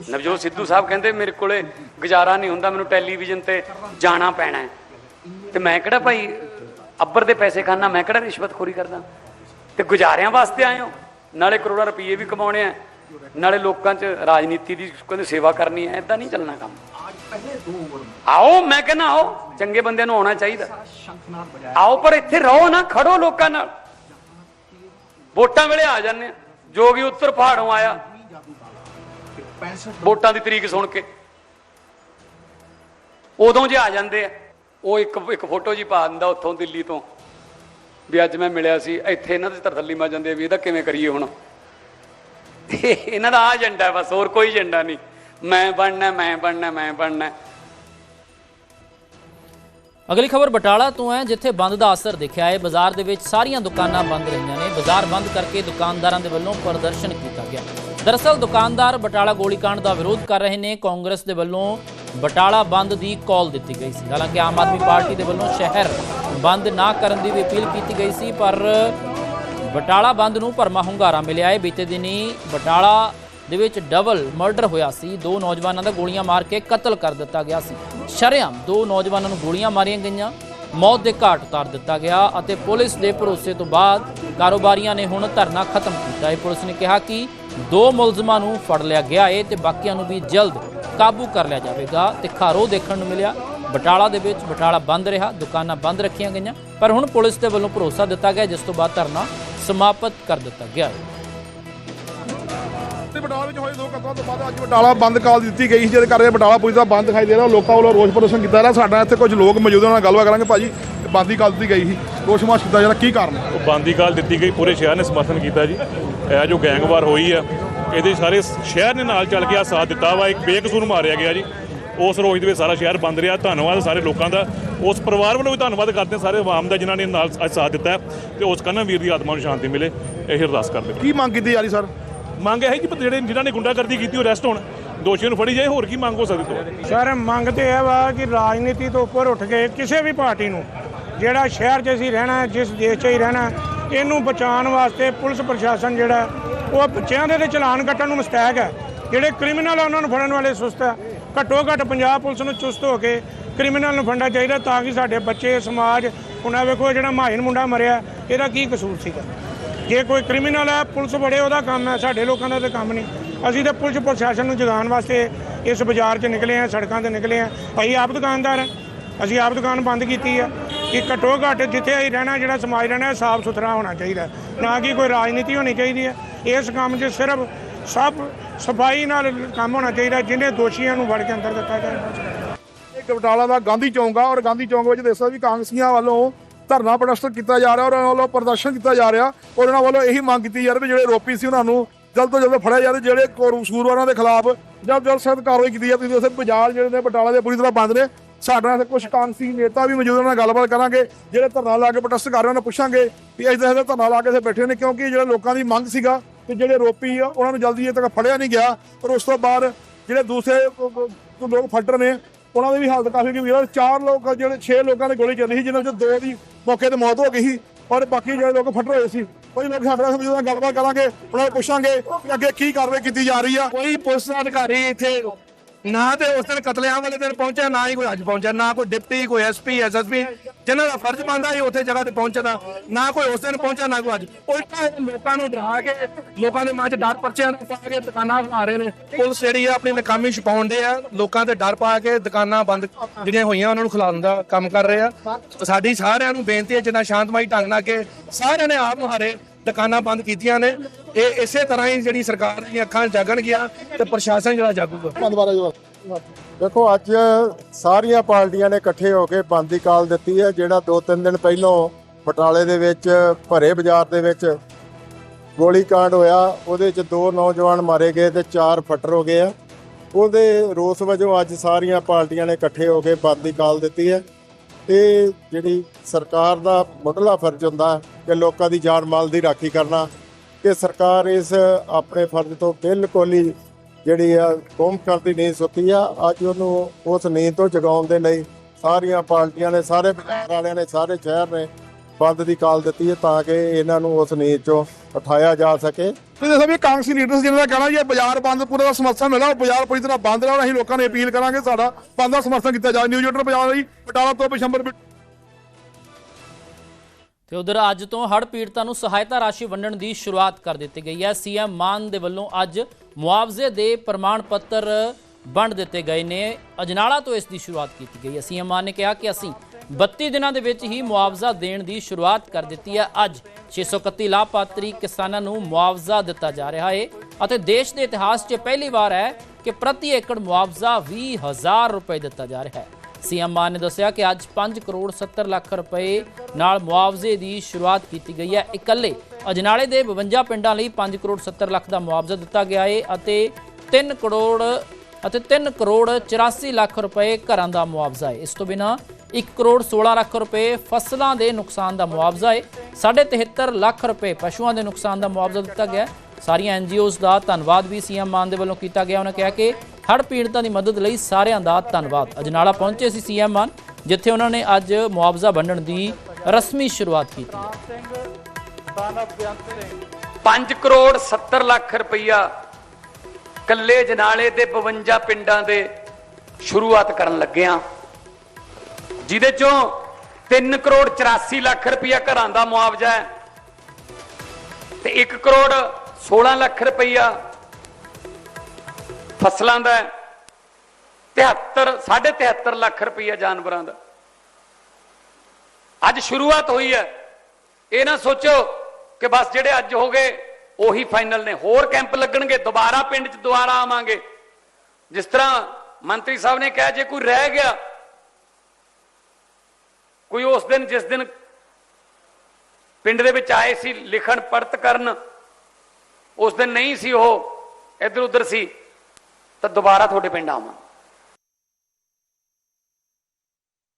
ਨਵਜੋਤ ਸਿੱਧੂ ਸਾਹਿਬ ਕਹਿੰਦੇ, ਮੇਰੇ ਕੋਲੇ ਗੁਜ਼ਾਰਾ ਨਹੀਂ ਹੁੰਦਾ, ਮੈਨੂੰ ਟੈਲੀਵਿਜ਼ਨ ਤੇ ਜਾਣਾ ਪੈਣਾ ਹੈ। ਤੇ ਮੈਂ ਕਿਹੜਾ ਭਾਈ, ਅੱਬਰ ਦੇ ਪੈਸੇ ਖਾਣਾ ਮੈਂ ਕਿਹੜਾ ਰਿਸ਼ਵਤਖੋਰੀ ਕਰਦਾ? ਤੇ ਗੁਜ਼ਾਰਿਆਂ ਵਾਸਤੇ ਆਏ ਹੋ। ਨਾਲੇ ਕਰੋੜਾਂ ਰੁਪਏ ਵੀ ਕਮਾਉਣੇ ਆ। ਨਾਲੇ ਲੋਕਾਂ 'ਚ ਰਾਜਨੀਤੀ ਦੀ ਕਹਿੰਦੇ ਸੇਵਾ ਕਰਨੀ ਹੈ ਇਦਾਂ ਨਹੀਂ ਚੱਲਣਾ ਕੰਮ। ਆਓ, ਮੈਂ ਕਹਿੰਦਾ ਆਓ, ਚੰਗੇ ਬੰਦਿਆਂ ਨੂੰ ਆਉਣਾ ਚਾਹੀਦਾ। ਆਓ, ਪਰ ਇੱਥੇ ਰਹੋ ਨਾ, ਖੜੋ ਲੋਕਾਂ ਨਾਲ। ਵੋਟਾਂ ਵੇਲੇ ਆ ਜਾਂਦੇ ਆ। ਜੋਗੀ ਉੱਤਰ ਪਹਾੜੋਂ ਆਇਆ। ਵੋਟਾਂ ਦੀ ਤਰੀਕ ਸੁਣ ਕੇ। ਉਦੋਂ ਜੇ ਆ ਜਾਂਦੇ ਆ ਉਹ ਇੱਕ ਇੱਕ ਫੋਟੋ ਜੀ ਪਾ ਦਿੰਦਾ ਉੱਥੋਂ ਦਿੱਲੀ ਤੋਂ। ਵੀ ਅੱਜ ਮੈਂ ਮਿਲਿਆ ਸੀ ਇੱਥੇ ਇਹਨਾਂ ਦੇ ਤਰਥੱਲੀ ਮਾ ਜਾਂਦੇ ਆ ਵੀ ਇਹਦਾ ਕਿਵੇਂ ਕਰੀਏ ਹੁਣ? ਇਹਨਾਂ ਦਾ ਆ ਏਜੰਡਾ ਬਸ ਹੋਰ ਕੋਈ ਏਜੰਡਾ ਨਹੀਂ। ਮੈਂ ਬਣਨਾ ਮੈਂ ਬਣਨਾ ਮੈਂ ਬਣਨਾ। ਅਗਲੀ ਖਬਰ ਬਟਾਲਾ ਤੋਂ ਹੈ ਜਿੱਥੇ ਬੰਦ ਦਾ ਅਸਰ ਦਿਖਿਆ ਹੈ। ਬਾਜ਼ਾਰ ਦੇ ਵਿੱਚ ਸਾਰੀਆਂ ਦੁਕਾਨਾਂ ਬੰਦ ਰਹੀਆਂ ਬਾਜ਼ਾਰ ਬੰਦ ਕਰਕੇ ਦੁਕਾਨਦਾਰਾਂ ਦੇ ਵੱਲੋਂ ਪ੍ਰਦਰਸ਼ਨ ਕੀਤਾ ਗਿਆ। ਦਰਅਸਲ, ਦੁਕਾਨਦਾਰ ਬਟਾਲਾ ਗੋਲੀकांड ਦਾ ਵਿਰੋਧ ਕਰ ਰਹੇ ਨੇ। ਕਾਂਗਰਸ ਦੇ ਵੱਲੋਂ ਬਟਾਲਾ ਬੰਦ ਦੀ ਕਾਲ ਦਿੱਤੀ ਗਈ ਸੀ। ਹਾਲਾਂਕਿ, ਆਮ ਆਦਮੀ ਪਾਰਟੀ ਦੇ ਵੱਲੋਂ ਸ਼ਹਿਰ ਬੰਦ ਨਾ ਕਰਨ ਦੀ ਵੀ ਅਪੀਲ ਕੀਤੀ ਗਈ ਸੀ, ਪਰ ਬਟਾਲਾ ਬੰਦ ਨੂੰ ਭਰਮਾ ਹੁੰਗਾਰਾ ਮਿਲਿਆ ਹੈ। ਬੀਤੇ ਦਿਨੀ ਬਟਾਲਾ ਦੇ ਵਿੱਚ ਡਬਲ ਮਰਡਰ ਹੋਇਆ ਸੀ। ਦੋ ਨੌਜਵਾਨਾਂ ਦਾ ਗੋਲੀਆਂ ਮਾਰ ਕੇ ਕਤਲ ਕਰ ਦਿੱਤਾ ਗਿਆ ਸੀ। ਸ਼ਰੇਆਮ ਦੋ ਨੌਜਵਾਨਾਂ ਨੂੰ ਗੋਲੀਆਂ ਮਾਰੀਆਂ ਗਈਆਂ। ਮੌਤ ਦੇ ਘਾਟ ਉਤਾਰ ਦਿੱਤਾ ਗਿਆ ਅਤੇ ਪੁਲਿਸ ਦੇ ਭਰੋਸੇ ਤੋਂ ਬਾਅਦ ਕਾਰੋਬਾਰੀਆਂ ਨੇ ਹੁਣ ਧਰਨਾ ਖਤਮ ਕੀਤਾ। ਹੈ ਪੁਲਿਸ ਨੇ ਕਿਹਾ ਕਿ ਦੋ ਮੁਲਜ਼ਮਾਂ ਨੂੰ ਫੜ ਲਿਆ ਗਿਆ ਹੈ ਤੇ ਬਾਕੀਆਂ ਨੂੰ ਵੀ ਜਲਦ ਕਾਬੂ ਕਰ ਲਿਆ ਜਾਵੇਗਾ ਤੇ ਖਾਰੋ ਦੇਖਣ ਨੂੰ ਮਿਲਿਆ। ਬਟਾਲਾ ਦੇ ਵਿੱਚ ਬਟਾਲਾ ਬੰਦ ਰਿਹਾ, ਦੁਕਾਨਾਂ ਬੰਦ ਰੱਖੀਆਂ ਗਈਆਂ, ਪਰ ਹੁਣ ਪੁਲਿਸ ਦੇ ਵੱਲੋਂ ਭਰੋਸਾ ਦਿੱਤਾ ਗਿਆ, ਜਿਸ ਤੋਂ ਬਾਅਦ ਧਰਨਾ ਸਮਾਪਤ ਕਰ ਦਿੱਤਾ ਗਿਆ ਹੈ। ਤੇ ਬਟਾਲਾ ਵਿੱਚ ਹੋਏ ਦੋ ਕਤਲਾਂ ਤੋਂ ਬਾਅਦ ਅੱਜ ਬਟਾਲਾ ਬੰਦ ਕਾਲ ਦਿੱਤੀ ਗਈ ਸੀ ਜਿਹਦੇ ਕਰਕੇ ਬਟਾਲਾ ਪੁਲਿਸ ਦਾ ਬੰਦ ਦਿਖਾਈ ਦੇ ਰਿਹਾ ਲੋਕਾਂ ਵੱਲੋਂ ਰੋਸ ਪ੍ਰਦਰਸ਼ਨ ਕੀਤਾ ਰਿਹਾ। ਸਾਡਾ ਇੱਥੇ ਕੁਝ ਲੋਕ ਮੌਜੂਦ ਉਹਨਾਂ ਨਾਲ ਗੱਲਬਾਤ ਕਰਾਂਗੇ। ਭਾਜੀ ਬੰਦ ਕਾਲ ਦਿੱਤੀ ਗਈ ਸੀ। ਰੋਸ ਮਾਰਚ ਕੀਤਾ ਜਿਹੜਾ ਕੀ ਕਾਰਨ? ਹੈ ਉਹ ਬੰਦੀ ਕਾਲ ਦਿੱਤੀ ਗਈ। ਪੂਰੇ ਸ਼ਹਿਰ ਨੇ ਸਮਰਥਨ ਕੀਤਾ ਜੀ। ਇਹ ਜੋ ਗੈਂਗਵਾਰ ਹੋਈ ਆ ਇਹਦੇ ਸਾਰੇ ਸ਼ਹਿਰ ਨੇ ਨਾਲ ਚੱਲ ਕੇ ਆ ਸਾਥ ਦਿੱਤਾ ਵਾ। ਇੱਕ ਬੇਕਸੂਰ ਮਾਰਿਆ ਗਿਆ ਜੀ। ਉਸ ਰੋਜ਼ ਦੇ ਵਿੱਚ ਸਾਰਾ ਸ਼ਹਿਰ ਬੰਦ ਰਿਹਾ। ਧੰਨਵਾਦ ਸਾਰੇ ਲੋਕਾਂ ਦਾ। ਉਸ ਪਰਿਵਾਰ ਵੱਲੋਂ ਵੀ ਧੰਨਵਾਦ ਕਰਦੇ ਹਾਂ ਸਾਰੇ ਆਵਾਮ ਦਾ ਜਿਨ੍ਹਾਂ ਨੇ ਨਾਲ ਅੱਜ ਸਾਥ ਦਿੱਤਾ ਤੇ ਉਸ ਕੰਨਾ ਵੀਰ ਦੀ ਆਤਮਾ ਨੂੰ ਸ਼ਾਂਤੀ ਮਿਲੇ। ਇਹ ਅਰਦਾਸ ਕਰਦੇ। ਕੀ ਮੰਗ ਕੀਤੀ ਜਾ ਰਹੀ ਸਰ? ਮੰਗ ਇਹ ਹੈ ਕਿ ਜਿਹੜੇ ਜਿਨ੍ਹਾਂ ਨੇ ਗੁੰਡਾਗਰਦੀ ਕੀਤੀ, ਉਹ ਅਰੈਸਟ ਹੋਣ। ਦੋਸ਼ੀਆਂ ਨੂੰ ਫੜੀ ਜਾਏ, ਹੋਰ ਕੀ ਮੰਗ ਹੋ ਸਕਦੀ ਸਰ, ਮੰਗ ਤੇ ਇਹ ਵਾ ਕਿ ਰਾਜਨੀਤੀ ਤੋਂ ਉੱਪਰ ਉੱਠ ਕੇ ਕਿਸੇ ਵੀ ਪਾਰਟੀ ਨੂੰ, ਜਿਹੜਾ ਸ਼ਹਿਰ 'ਚ ਅਸੀਂ ਰਹਿਣਾ, ਜਿਸ ਦੇਸ਼ 'ਚ ਹੀ ਰਹਿਣਾ, ਇਹਨੂੰ ਬਚਾਉਣ ਵਾਸਤੇ ਪੁਲਿਸ ਪ੍ਰਸ਼ਾਸਨ ਜਿਹੜਾ, ਉਹ ਬੱਚਿਆਂ ਦੇ ਤੇ ਚਲਾਨ ਕੱਟਣ ਨੂੰ ਮੁਸਤੈਦ ਹੈ। ਜਿਹੜੇ ਕ੍ਰਿਮੀਨਲ ਆ, ਉਹਨਾਂ ਨੂੰ ਫੜਨ ਵਾਲੇ ਸੁਸਤ ਹੈ। ਘੱਟੋ ਘੱਟ ਪੰਜਾਬ ਪੁਲਿਸ ਨੂੰ ਚੁਸਤ ਹੋ ਕੇ ਕ੍ਰਿਮੀਨਲ ਨੂੰ ਫੜਨਾ ਚਾਹੀਦਾ ਤਾਂ ਕਿ ਸਾਡੇ ਬੱਚੇ, ਸਮਾਜ, ਹੁਣ ਵੇਖੋ ਜਿਹੜਾ ਮਾਹਿਨ ਮੁੰਡਾ ਮਰਿਆ, ਇਹਦਾ ਕੀ ਕਸੂਰ ਸੀਗਾ? ਜੇ ਕੋਈ ਕ੍ਰਿਮੀਨਲ ਹੈ, ਪੁਲਿਸ ਬੜੇ ਉਹਦਾ ਕੰਮ ਹੈ, ਸਾਡੇ ਲੋਕਾਂ ਦਾ ਤਾਂ ਕੰਮ ਨਹੀਂ। ਅਸੀਂ ਤਾਂ ਪੁਲਿਸ ਪ੍ਰਸ਼ਾਸਨ ਨੂੰ ਜਗਾਉਣ ਵਾਸਤੇ ਇਸ ਬਾਜ਼ਾਰ 'ਚ ਨਿਕਲੇ ਆ ਸੜਕਾਂ ਤੇ ਨਿਕਲੇ ਆ ਅਸੀਂ ਆਪ ਦੁਕਾਨਦਾਰ ਹਾਂ। ਅਸੀਂ ਆਪ ਦੁਕਾਨ ਬੰਦ ਕੀਤੀ ਆ। ਕਿ ਘੱਟੋ ਘੱਟ ਜਿੱਥੇ ਅਸੀਂ ਰਹਿਣਾ, ਜਿਹੜਾ ਸਮਾਜ ਰਹਿਣਾ ਸਾਫ਼ ਸੁਥਰਾ ਹੋਣਾ ਚਾਹੀਦਾ ਨਾ ਕਿ ਕੋਈ ਰਾਜਨੀਤੀ ਹੋਣੀ ਚਾਹੀਦੀ ਹੈ। ਇਸ ਕੰਮ 'ਚ ਸਿਰਫ ਸਭ ਸਫ਼ਾਈ ਨਾਲ ਕੰਮ ਹੋਣਾ ਚਾਹੀਦਾ ਜਿਹਨੇ ਦੋਸ਼ੀਆਂ ਨੂੰ ਵੜ ਕੇ ਅੰਦਰ ਦਿੱਤਾ ਜਾਏ। ਬਟਾਲਾ ਦਾ ਗਾਂਧੀ ਚੌਂਕ ਆ ਔਰ ਗਾਂਧੀ ਚੌਂਕ ਵਿੱਚ ਦੇਖੋ ਵੀ ਕਾਂਗਰਸੀਆਂ ਵੱਲੋਂ ਧਰਨਾ ਪ੍ਰਦਰਸ਼ਨ ਕੀਤਾ ਜਾ ਰਿਹਾ ਔਰ ਉਹਨਾਂ ਵੱਲੋਂ ਪ੍ਰਦਰਸ਼ਨ ਕੀਤਾ ਜਾ ਰਿਹਾ ਔਰ ਉਹਨਾਂ ਵੱਲੋਂ ਇਹੀ ਮੰਗ ਕੀਤੀ ਜਾ ਰਹੀ ਵੀ ਜਿਹੜੇ ਰੋਪੀ ਸੀ ਉਹਨਾਂ ਨੂੰ ਜਲਦ ਤੋਂ ਜਲਦ ਫੜਿਆ ਜਾਵੇ, ਜਿਹੜੇ ਕਸੂਰਵਾਰਾਂ ਦੇ ਖਿਲਾਫ ਜਲਦ ਤੋਂ ਜਲਦ ਸਖਤ ਕਾਰਵਾਈ ਕੀਤੀ ਜਾਵੇ। ਤੁਸੀਂ ਉੱਥੇ ਬਾਜ਼ਾਰ ਜਿਹੜੇ ਨੇ ਬਟਾਲਾ ਦੇ ਪੂਰੀ ਤਰ੍ਹਾਂ ਬੰਦ ਨੇ। ਸਾਡੇ ਨਾਲ ਇੱਥੇ ਕੁਝ ਕਾਂਗਰਸੀ ਨੇਤਾ ਵੀ ਮੌਜੂਦ ਉਹਨਾਂ ਨਾਲ ਗੱਲਬਾਤ ਕਰਾਂਗੇ। ਜਿਹੜੇ ਧਰਨਾ ਲਾ ਕੇ ਪ੍ਰੋਟੈਸਟ ਕਰ ਰਹੇ ਉਹਨਾਂ ਨੂੰ ਪੁੱਛਾਂਗੇ ਵੀ ਇਸ ਤਰ੍ਹਾਂ ਦਾ ਧਰਨਾ ਲਾ ਕੇ ਇੱਥੇ ਬੈਠੇ ਨੇ, ਕਿਉਂਕਿ ਜਿਹੜੇ ਲੋਕਾਂ ਦੀ ਮੰਗ ਸੀਗਾ ਕਿ ਜਿਹੜੇ ਆਰੋਪੀ ਆ, ਉਹਨਾਂ ਨੂੰ ਜਲਦੀ ਇਹ ਤੱਕ ਫੜਿਆ ਨਹੀਂ ਗਿਆ। ਪਰ ਉਸ ਤੋਂ ਬਾਅਦ ਜਿਹੜੇ ਦੂਸਰੇ ਲੋਕ ਫੱਟਰ ਨੇ ਉਹਨਾਂ ਦੀ ਵੀ ਹਾਲਤ ਕਾਫੀ ਗੰਭੀਰ ਹੈ ਚਾਰ ਲੋਕ ਜਿਹੜੇ 6 ਲੋਕਾਂ ਦੀ ਗੋਲੀ ਚੱਲੀ ਸੀ, ਜਿਨ੍ਹਾਂ ਵਿੱਚੋਂ ਦੋ ਦੀ ਮੌਕੇ ਤੇ ਮੌਤ ਹੋ ਗਈ ਸੀ ਔਰ ਬਾਕੀ ਜਿਹੜੇ ਲੋਕ ਫਟ ਹੋਏ ਸੀ। ਕੋਈ ਲੋਕ ਸਾਡੇ ਨਾਲ ਜਦੋਂ ਗੱਲਬਾਤ ਕਰਾਂਗੇ, ਉਹਨਾਂ ਨੂੰ ਪੁੱਛਾਂਗੇ ਕਿ ਅੱਗੇ ਕੀ ਕਾਰਵਾਈ ਕੀਤੀ ਜਾ ਰਹੀ ਆ। ਕੋਈ ਪੁਲਿਸ ਅਧਿਕਾਰੀ ਇੱਥੇ ਨਾ ਤੇ ਉਸ ਦਿਨ ਕਤਲੇਆਮ ਵਾਲੇ ਦਿਨ ਪਹੁੰਚਿਆ, ਨਾ ਹੀ ਕੋਈ ਅੱਜ ਪਹੁੰਚਿਆ, ਨਾ ਕੋਈ ਡਿਪਟੀ, ਕੋਈ ਐਸਪੀ, ਐਸਐਸਪੀ, ਜਿਨ੍ਹਾਂ ਦਾ ਫਰਜ਼ ਬਣਦਾ ਸੀ ਉੱਥੇ ਜਗ੍ਹਾ ਤੇ ਪਹੁੰਚਣਾ। ਨਾ ਕੋਈ ਉਸ ਦਿਨ ਪਹੁੰਚਿਆ, ਨਾ ਕੋਈ ਅੱਜ। ਉਲਟਾ ਲੋਕਾਂ ਨੂੰ ਡਰਾ ਕੇ, ਲੋਕਾਂ ਦੇ ਮਨ 'ਚ ਡਰ ਪਰਚਿਆਂ ਨੂੰ ਪਾ ਕੇ ਦੁਕਾਨਾਂ ਬਣਾ ਰਹੇ ਨੇ। ਪੁਲਿਸ ਜਿਹੜੀ ਆ ਆਪਣੀ ਨਾਕਾਮੀ ਛਪਾਉਂਦੇ ਆ, ਲੋਕਾਂ ਤੇ ਡਰ ਪਾ ਕੇ ਦੁਕਾਨਾਂ ਬੰਦ ਜਿਹੜੀਆਂ ਹੋਈਆਂ, ਉਹਨਾਂ ਨੂੰ ਖਿਲਾਉਣ ਦਾ ਕੰਮ ਕਰ ਰਹੇ ਆ। ਸਾਡੀ ਸਾਰਿਆਂ ਨੂੰ ਬੇਨਤੀ ਹੈ ਜਿੰਨਾ ਸ਼ਾਂਤਮਈ ਢੰਗ ਨਾਲ ਕਿ ਸਾਰਿਆਂ ਨੇ ਆਪ ਮੁਹਾਰੇ ਦੁਕਾਨਾਂ ਬੰਦ ਕੀਤੀਆਂ ਨੇ। ਇਹ ਇਸੇ ਤਰ੍ਹਾਂ ਹੀ ਜਿਹੜੀ ਸਰਕਾਰ ਦੀਆਂ ਅੱਖਾਂ ਜਾਗਣਗੀਆਂ ਤੇ ਪ੍ਰਸ਼ਾਸਨ ਜਿਹੜਾ ਜਾਗੂਗਾ। ਦੇਖੋ, ਅੱਜ ਸਾਰੀਆਂ ਪਾਰਟੀਆਂ ਨੇ ਇਕੱਠੇ ਹੋ ਕੇ ਬੰਦ ਦੀ ਕਾਲ ਦਿੱਤੀ ਹੈ, ਜਿਹੜਾ ਦੋ ਤਿੰਨ ਦਿਨ ਪਹਿਲਾਂ ਬਟਾਲੇ ਦੇ ਵਿੱਚ, ਭਰੇ ਬਾਜ਼ਾਰ ਦੇ ਵਿੱਚ ਗੋਲੀकांड ਹੋਇਆ, ਉਹਦੇ ਵਿੱਚ ਦੋ ਨੌਜਵਾਨ ਮਾਰੇ ਗਏ ਤੇ ਚਾਰ ਫੱਟਰ ਹੋ ਗਏ ਆ। ਉਹਦੇ ਰੋਸ ਵਜੋਂ ਅੱਜ ਸਾਰੀਆਂ ਪਾਰਟੀਆਂ ਨੇ ਇਕੱਠੇ ਹੋ ਕੇ ਬੰਦ ਦੀ ਕਾਲ ਦਿੱਤੀ ਹੈ। ਇਹ ਜਿਹੜੀ ਸਰਕਾਰ ਦਾ ਮੁੱਢਲਾ ਫਰਜ਼ ਹੁੰਦਾ ਕਿ ਲੋਕਾਂ ਦੀ ਜਾਨ ਮਾਲ ਦੀ ਰਾਖੀ ਕਰਨਾ, ਕਿ ਸਰਕਾਰ ਇਸ ਆਪਣੇ ਫਰਜ਼ ਤੋਂ ਬਿਲਕੁਲ ਹੀ ਜਿਹੜੀ ਆ ਕੌਮ ਕਰਦੀ ਨਹੀਂ ਸੁੱਤੀ ਆ। ਅੱਜ ਉਹਨੂੰ ਉਸ ਨੀਂਦ ਤੋਂ ਜਗਾਉਣ ਦੇ ਲਈ ਸਾਰੀਆਂ ਪਾਰਟੀਆਂ ਨੇ, ਸਾਰੇ ਬਾਜ਼ਾਰ ਵਾਲਿਆਂ ਨੇ, ਸਾਰੇ ਸ਼ਹਿਰ ਨੇ ਬੰਦ ਦੀ ਕਾਲ ਦਿੱਤੀ ਹੈ ਤਾਂ ਕਿ ਇਹਨਾਂ ਨੂੰ ਉਸ ਨੀਂਦ ਚੋਂ ਉਠਾਇਆ ਜਾ ਸਕੇ। ਤੁਸੀਂ ਦੱਸੋ ਵੀ ਕਾਂਗਰਸੀ ਲੀਡਰਸ ਜਿਹਨਾਂ ਦਾ ਕਹਿਣਾ ਇਹ ਬਾਜ਼ਾਰ ਬੰਦ ਪੂਰਾ ਦਾ ਸਮਰਥਨ ਮਿਲਿਆ ਉਹ ਬਾਜ਼ਾਰ ਪੂਰੀ ਤਰ੍ਹਾਂ ਬੰਦ ਰਿਹਾ ਅਸੀਂ ਲੋਕਾਂ ਨੇ ਅਪੀਲ ਕਰਾਂਗੇ ਸਾਡਾ ਬੰਦ ਦਾ ਸਮਰਥਨ ਕੀਤਾ ਜਾਵੇ। ਨਿਊਜ਼ ਏਟਰ ਬਾਜ਼ਾਰ ਲਈ ਬਟਾਲਾ ਤੋਂ ਬਿਸ਼ੰਬਰ ਤੇ ਉਧਰ ਅੱਜ ਤੋਂ ਹੜ੍ਹ ਪੀੜਤਾਂ ਨੂੰ ਸਹਾਇਤਾ ਰਾਸ਼ੀ ਵੰਡਣ ਦੀ ਸ਼ੁਰੂਆਤ ਕਰ ਦਿੱਤੀ ਗਈ ਹੈ। ਸੀਐਮ ਮਾਨ ਦੇ ਵੱਲੋਂ ਅੱਜ ਮੁਆਵਜ਼ੇ ਦੇ ਪ੍ਰਮਾਣ ਪੱਤਰ ਵੰਡ ਦਿੱਤੇ ਗਏ ਨੇ। ਅਜਨਾਲਾ ਤੋਂ ਇਸ ਦੀ ਸ਼ੁਰੂਆਤ ਕੀਤੀ ਗਈ ਹੈ। ਸੀਐਮ ਮਾਨ ਨੇ ਕਿਹਾ ਕਿ ਅਸੀਂ 32 ਦਿਨਾਂ ਦੇ ਵਿੱਚ ਹੀ ਮੁਆਵਜ਼ਾ ਦੇਣ ਦੀ ਸ਼ੁਰੂਆਤ ਕਰ ਦਿੱਤੀ ਹੈ। ਅੱਜ 631 ਲਾਭਪਾਤਰੀ ਕਿਸਾਨਾਂ ਨੂੰ ਮੁਆਵਜ਼ਾ ਦਿੱਤਾ ਜਾ ਰਿਹਾ ਹੈ ਅਤੇ ਦੇਸ਼ ਦੇ ਇਤਿਹਾਸ 'ਚ ਪਹਿਲੀ ਵਾਰ ਹੈ ਕਿ ਪ੍ਰਤੀ ਏਕੜ ਮੁਆਵਜ਼ਾ 20000 ਰੁਪਏ ਦਿੱਤਾ ਜਾ ਰਿਹਾ ਹੈ। ਸੀਐਮ ਮਾਨ ਨੇ ਦੱਸਿਆ ਕਿ ਅੱਜ 5 ਕਰੋੜ 70 ਲੱਖ ਰੁਪਏ ਨਾਲ ਮੁਆਵਜ਼ੇ ਦੀ ਸ਼ੁਰੂਆਤ ਕੀਤੀ ਗਈ ਹੈ। ਇਕੱਲੇ ਅਜਨਾਲੇ ਦੇ 52 ਪਿੰਡਾਂ ਲਈ 5 ਕਰੋੜ 70 ਲੱਖ ਦਾ ਮੁਆਵਜ਼ਾ ਦਿੱਤਾ ਗਿਆ ਹੈ ਅਤੇ 3 ਕਰੋੜ ਅਤੇ 3 ਕਰੋੜ 84 ਲੱਖ ਰੁਪਏ ਘਰਾਂ ਦਾ ਮੁਆਵਜ਼ਾ ਹੈ। ਇਸ ਤੋਂ ਬਿਨਾ 1 ਕਰੋੜ 16 ਲੱਖ ਰੁਪਏ ਫਸਲਾਂ ਦੇ ਨੁਕਸਾਨ ਦਾ ਮੁਆਵਜ਼ਾ ਹੈ 73 ਲੱਖ ਰੁਪਏ ਪਸ਼ੂਆਂ ਦੇ ਨੁਕਸਾਨ ਦਾ ਮੁਆਵਜ਼ਾ ਦਿੱਤਾ ਗਿਆ ਹੈ। ਸਾਰੀਆਂ ਐਨਜੀਓਜ਼ ਦਾ ਧੰਨਵਾਦ ਵੀ ਸੀਐਮ ਮਾਨ ਦੇ ਵੱਲੋਂ ਕੀਤਾ ਗਿਆ। ਉਹਨਾਂ ਕਿਹਾ ਕਿ ਹੜ੍ਹ ਪੀੜਤਾਂ ਦੀ ਮਦਦ ਲਈ ਸਾਰਿਆਂ ਦਾ ਧੰਨਵਾਦ। ਅਜਨਾਲਾ ਪਹੁੰਚੇ ਸੀ ਸੀਐਮ ਮਾਨ, ਜਿੱਥੇ ਉਹਨਾਂ ਨੇ ਅੱਜ ਮੁਆਵਜ਼ਾ ਵੰਡਣ ਦੀ ਰਸਮੀ ਸ਼ੁਰੂਆਤ ਕੀਤੀ ਹੈ। 5 ਕਰੋੜ 70 ਲੱਖ ਰੁਪਈਆ ਕੱਲੇ ਜਨਾਲੇ ਦੇ 52 ਪਿੰਡਾਂ ਦੇ ਸ਼ੁਰੂਆਤ ਕਰਨ ਲੱਗਿਆ। ਜਿਹਦੇ ਚੋਂ 3 ਕਰੋੜ 84 ਲੱਖ ਰੁਪਈਆ ਘਰਾਂ ਦਾ ਮੁਆਵਜ਼ਾ ਹੈ ਤੇ 1 ਕਰੋੜ 16 ਲੱਖ ਰੁਪਈਆ ਫਸਲਾਂ ਦਾ ਹੈ। 73 73 ਲੱਖ ਰੁਪਈਆ ਜਾਨਵਰਾਂ ਦਾ। ਅੱਜ ਸ਼ੁਰੂਆਤ ਹੋਈ ਹੈ। ਇਹ ਨਾ ਸੋਚੋ ਕਿ ਬਸ ਜਿਹੜੇ ਅੱਜ ਹੋ ਗਏ, ਉਹੀ ਫਾਈਨਲ ਨੇ। ਹੋਰ ਕੈਂਪ ਲੱਗਣਗੇ, ਦੁਬਾਰਾ ਪਿੰਡ 'ਚ ਦੁਬਾਰਾ ਆਵਾਂਗੇ। ਜਿਸ ਤਰ੍ਹਾਂ ਮੰਤਰੀ ਸਾਹਿਬ ਨੇ ਕਿਹਾ, ਜੇ ਕੋਈ ਰਹਿ ਗਿਆ ਕੋਈ ਉਸ ਦਿਨ, ਜਿਸ ਦਿਨ ਪਿੰਡ ਦੇ ਵਿੱਚ ਆਏ ਸੀ, ਲਿਖਣ ਪੜਤ ਕਰਨ, ਉਸ ਦਿਨ ਨਹੀਂ ਸੀ ਉਹ ਇੱਧਰ ਉੱਧਰ ਸੀ, ਤਾਂ ਦੁਬਾਰਾ ਤੁਹਾਡੇ ਪਿੰਡ ਆਵਾਂ।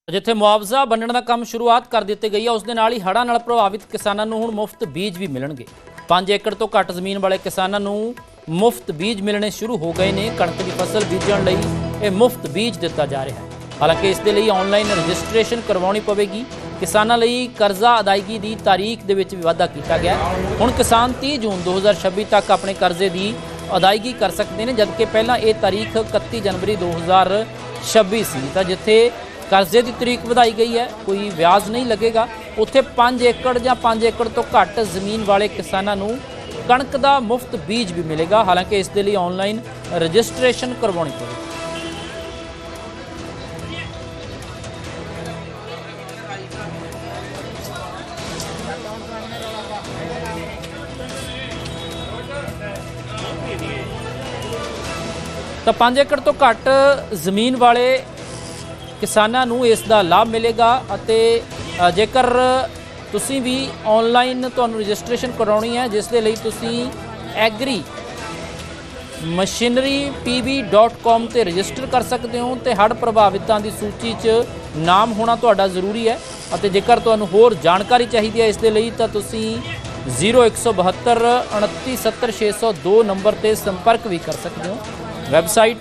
ਜਿੱਥੇ ਮੁਆਵਜ਼ਾ ਵੰਡਣ ਦਾ ਕੰਮ ਸ਼ੁਰੂਆਤ ਕਰ ਦਿੱਤੀ ਗਈ ਹੈ, ਉਸ ਦੇ ਨਾਲ ਹੀ ਹੜ੍ਹਾਂ ਨਾਲ ਪ੍ਰਭਾਵਿਤ ਕਿਸਾਨਾਂ ਨੂੰ ਹੁਣ ਮੁਫਤ ਬੀਜ ਵੀ ਮਿਲਣਗੇ। 5 ਏਕੜ ਤੋਂ ਘੱਟ ਜ਼ਮੀਨ ਵਾਲੇ ਕਿਸਾਨਾਂ ਨੂੰ ਮੁਫਤ ਬੀਜ ਮਿਲਣੇ ਸ਼ੁਰੂ ਹੋ ਗਏ ਨੇ, ਕਣਕ ਦੀ ਫਸਲ ਬੀਜਣ ਲਈ ਇਹ ਮੁਫਤ ਬੀਜ ਦਿੱਤਾ ਜਾ ਰਿਹਾ ਹੈ। ਹਾਲਾਂਕਿ ਇਸ ਦੇ ਲਈ ਆਨਲਾਈਨ ਰਜਿਸਟ੍ਰੇਸ਼ਨ ਕਰਵਾਉਣੀ ਪਵੇਗੀ। ਕਿਸਾਨਾਂ ਲਈ ਕਰਜ਼ਾ ਅਦਾਇਗੀ ਦੀ ਤਾਰੀਖ ਦੇ ਵਿੱਚ ਵੀ ਵਾਧਾ ਕੀਤਾ ਗਿਆ ਹੁਣ ਕਿਸਾਨ 30 ਜੂਨ 2026 ਤੱਕ ਆਪਣੇ ਕਰਜ਼ੇ ਦੀ ਅਦਾਇਗੀ ਕਰ ਸਕਦੇ ਨੇ, ਜਦਕਿ ਪਹਿਲਾਂ ਇਹ ਤਾਰੀਖ 31 ਜਨਵਰੀ 2026 ਸੀ। ਤਾਂ ਜਿੱਥੇ ਕਰਜ਼ੇ ਦੀ ਤਰੀਕ ਵਧਾਈ ਗਈ ਹੈ, ਕੋਈ ਵਿਆਜ ਨਹੀਂ ਲੱਗੇਗਾ। ਉੱਥੇ 5 ਏਕੜ ਜਾਂ 5 ਏਕੜ ਤੋਂ ਘੱਟ ਜ਼ਮੀਨ ਵਾਲੇ ਕਿਸਾਨਾਂ ਨੂੰ ਕਣਕ ਦਾ ਮੁਫਤ ਬੀਜ ਵੀ ਮਿਲੇਗਾ। ਹਾਲਾਂਕਿ ਇਸ ਦੇ ਲਈ ਆਨਲਾਈਨ ਰਜਿਸਟ੍ਰੇਸ਼ਨ ਕਰਵਾਉਣੀ ਪਵੇਗੀ। ਤਾਂ 5 ਏਕੜ ਤੋਂ ਘੱਟ ਜ਼ਮੀਨ ਵਾਲੇ ਕਿਸਾਨਾਂ ਨੂੰ ਇਸ ਦਾ ਲਾਭ ਮਿਲੇਗਾ ਅਤੇ ਜੇਕਰ ਤੁਸੀਂ ਵੀ ਆਨਲਾਈਨ ਤੁਹਾਨੂੰ ਰਜਿਸਟ੍ਰੇਸ਼ਨ ਕਰਾਉਣੀ ਹੈ, ਜਿਸ ਦੇ ਲਈ ਤੁਸੀਂ ਐਗਰੀ machinerypb.com ਤੇ ਰਜਿਸਟਰ ਕਰ ਸਕਦੇ ਹੋ ਤੇ ਹੜ੍ਹ ਪ੍ਰਭਾਵਿਤਾਂ ਦੀ ਸੂਚੀ 'ਚ ਨਾਮ ਹੋਣਾ ਤੁਹਾਡਾ ਜ਼ਰੂਰੀ ਹੈ ਅਤੇ ਜੇਕਰ ਤੁਹਾਨੂੰ ਹੋਰ ਜਾਣਕਾਰੀ ਚਾਹੀਦੀ ਹੈ ਇਸ ਦੇ ਲਈ ਤਾਂ ਤੁਸੀਂ 0172 29 70 602 ਨੰਬਰ ਤੇ ਸੰਪਰਕ ਵੀ ਕਰ ਸਕਦੇ ਹੋ। ਵੈਬਸਾਈਟ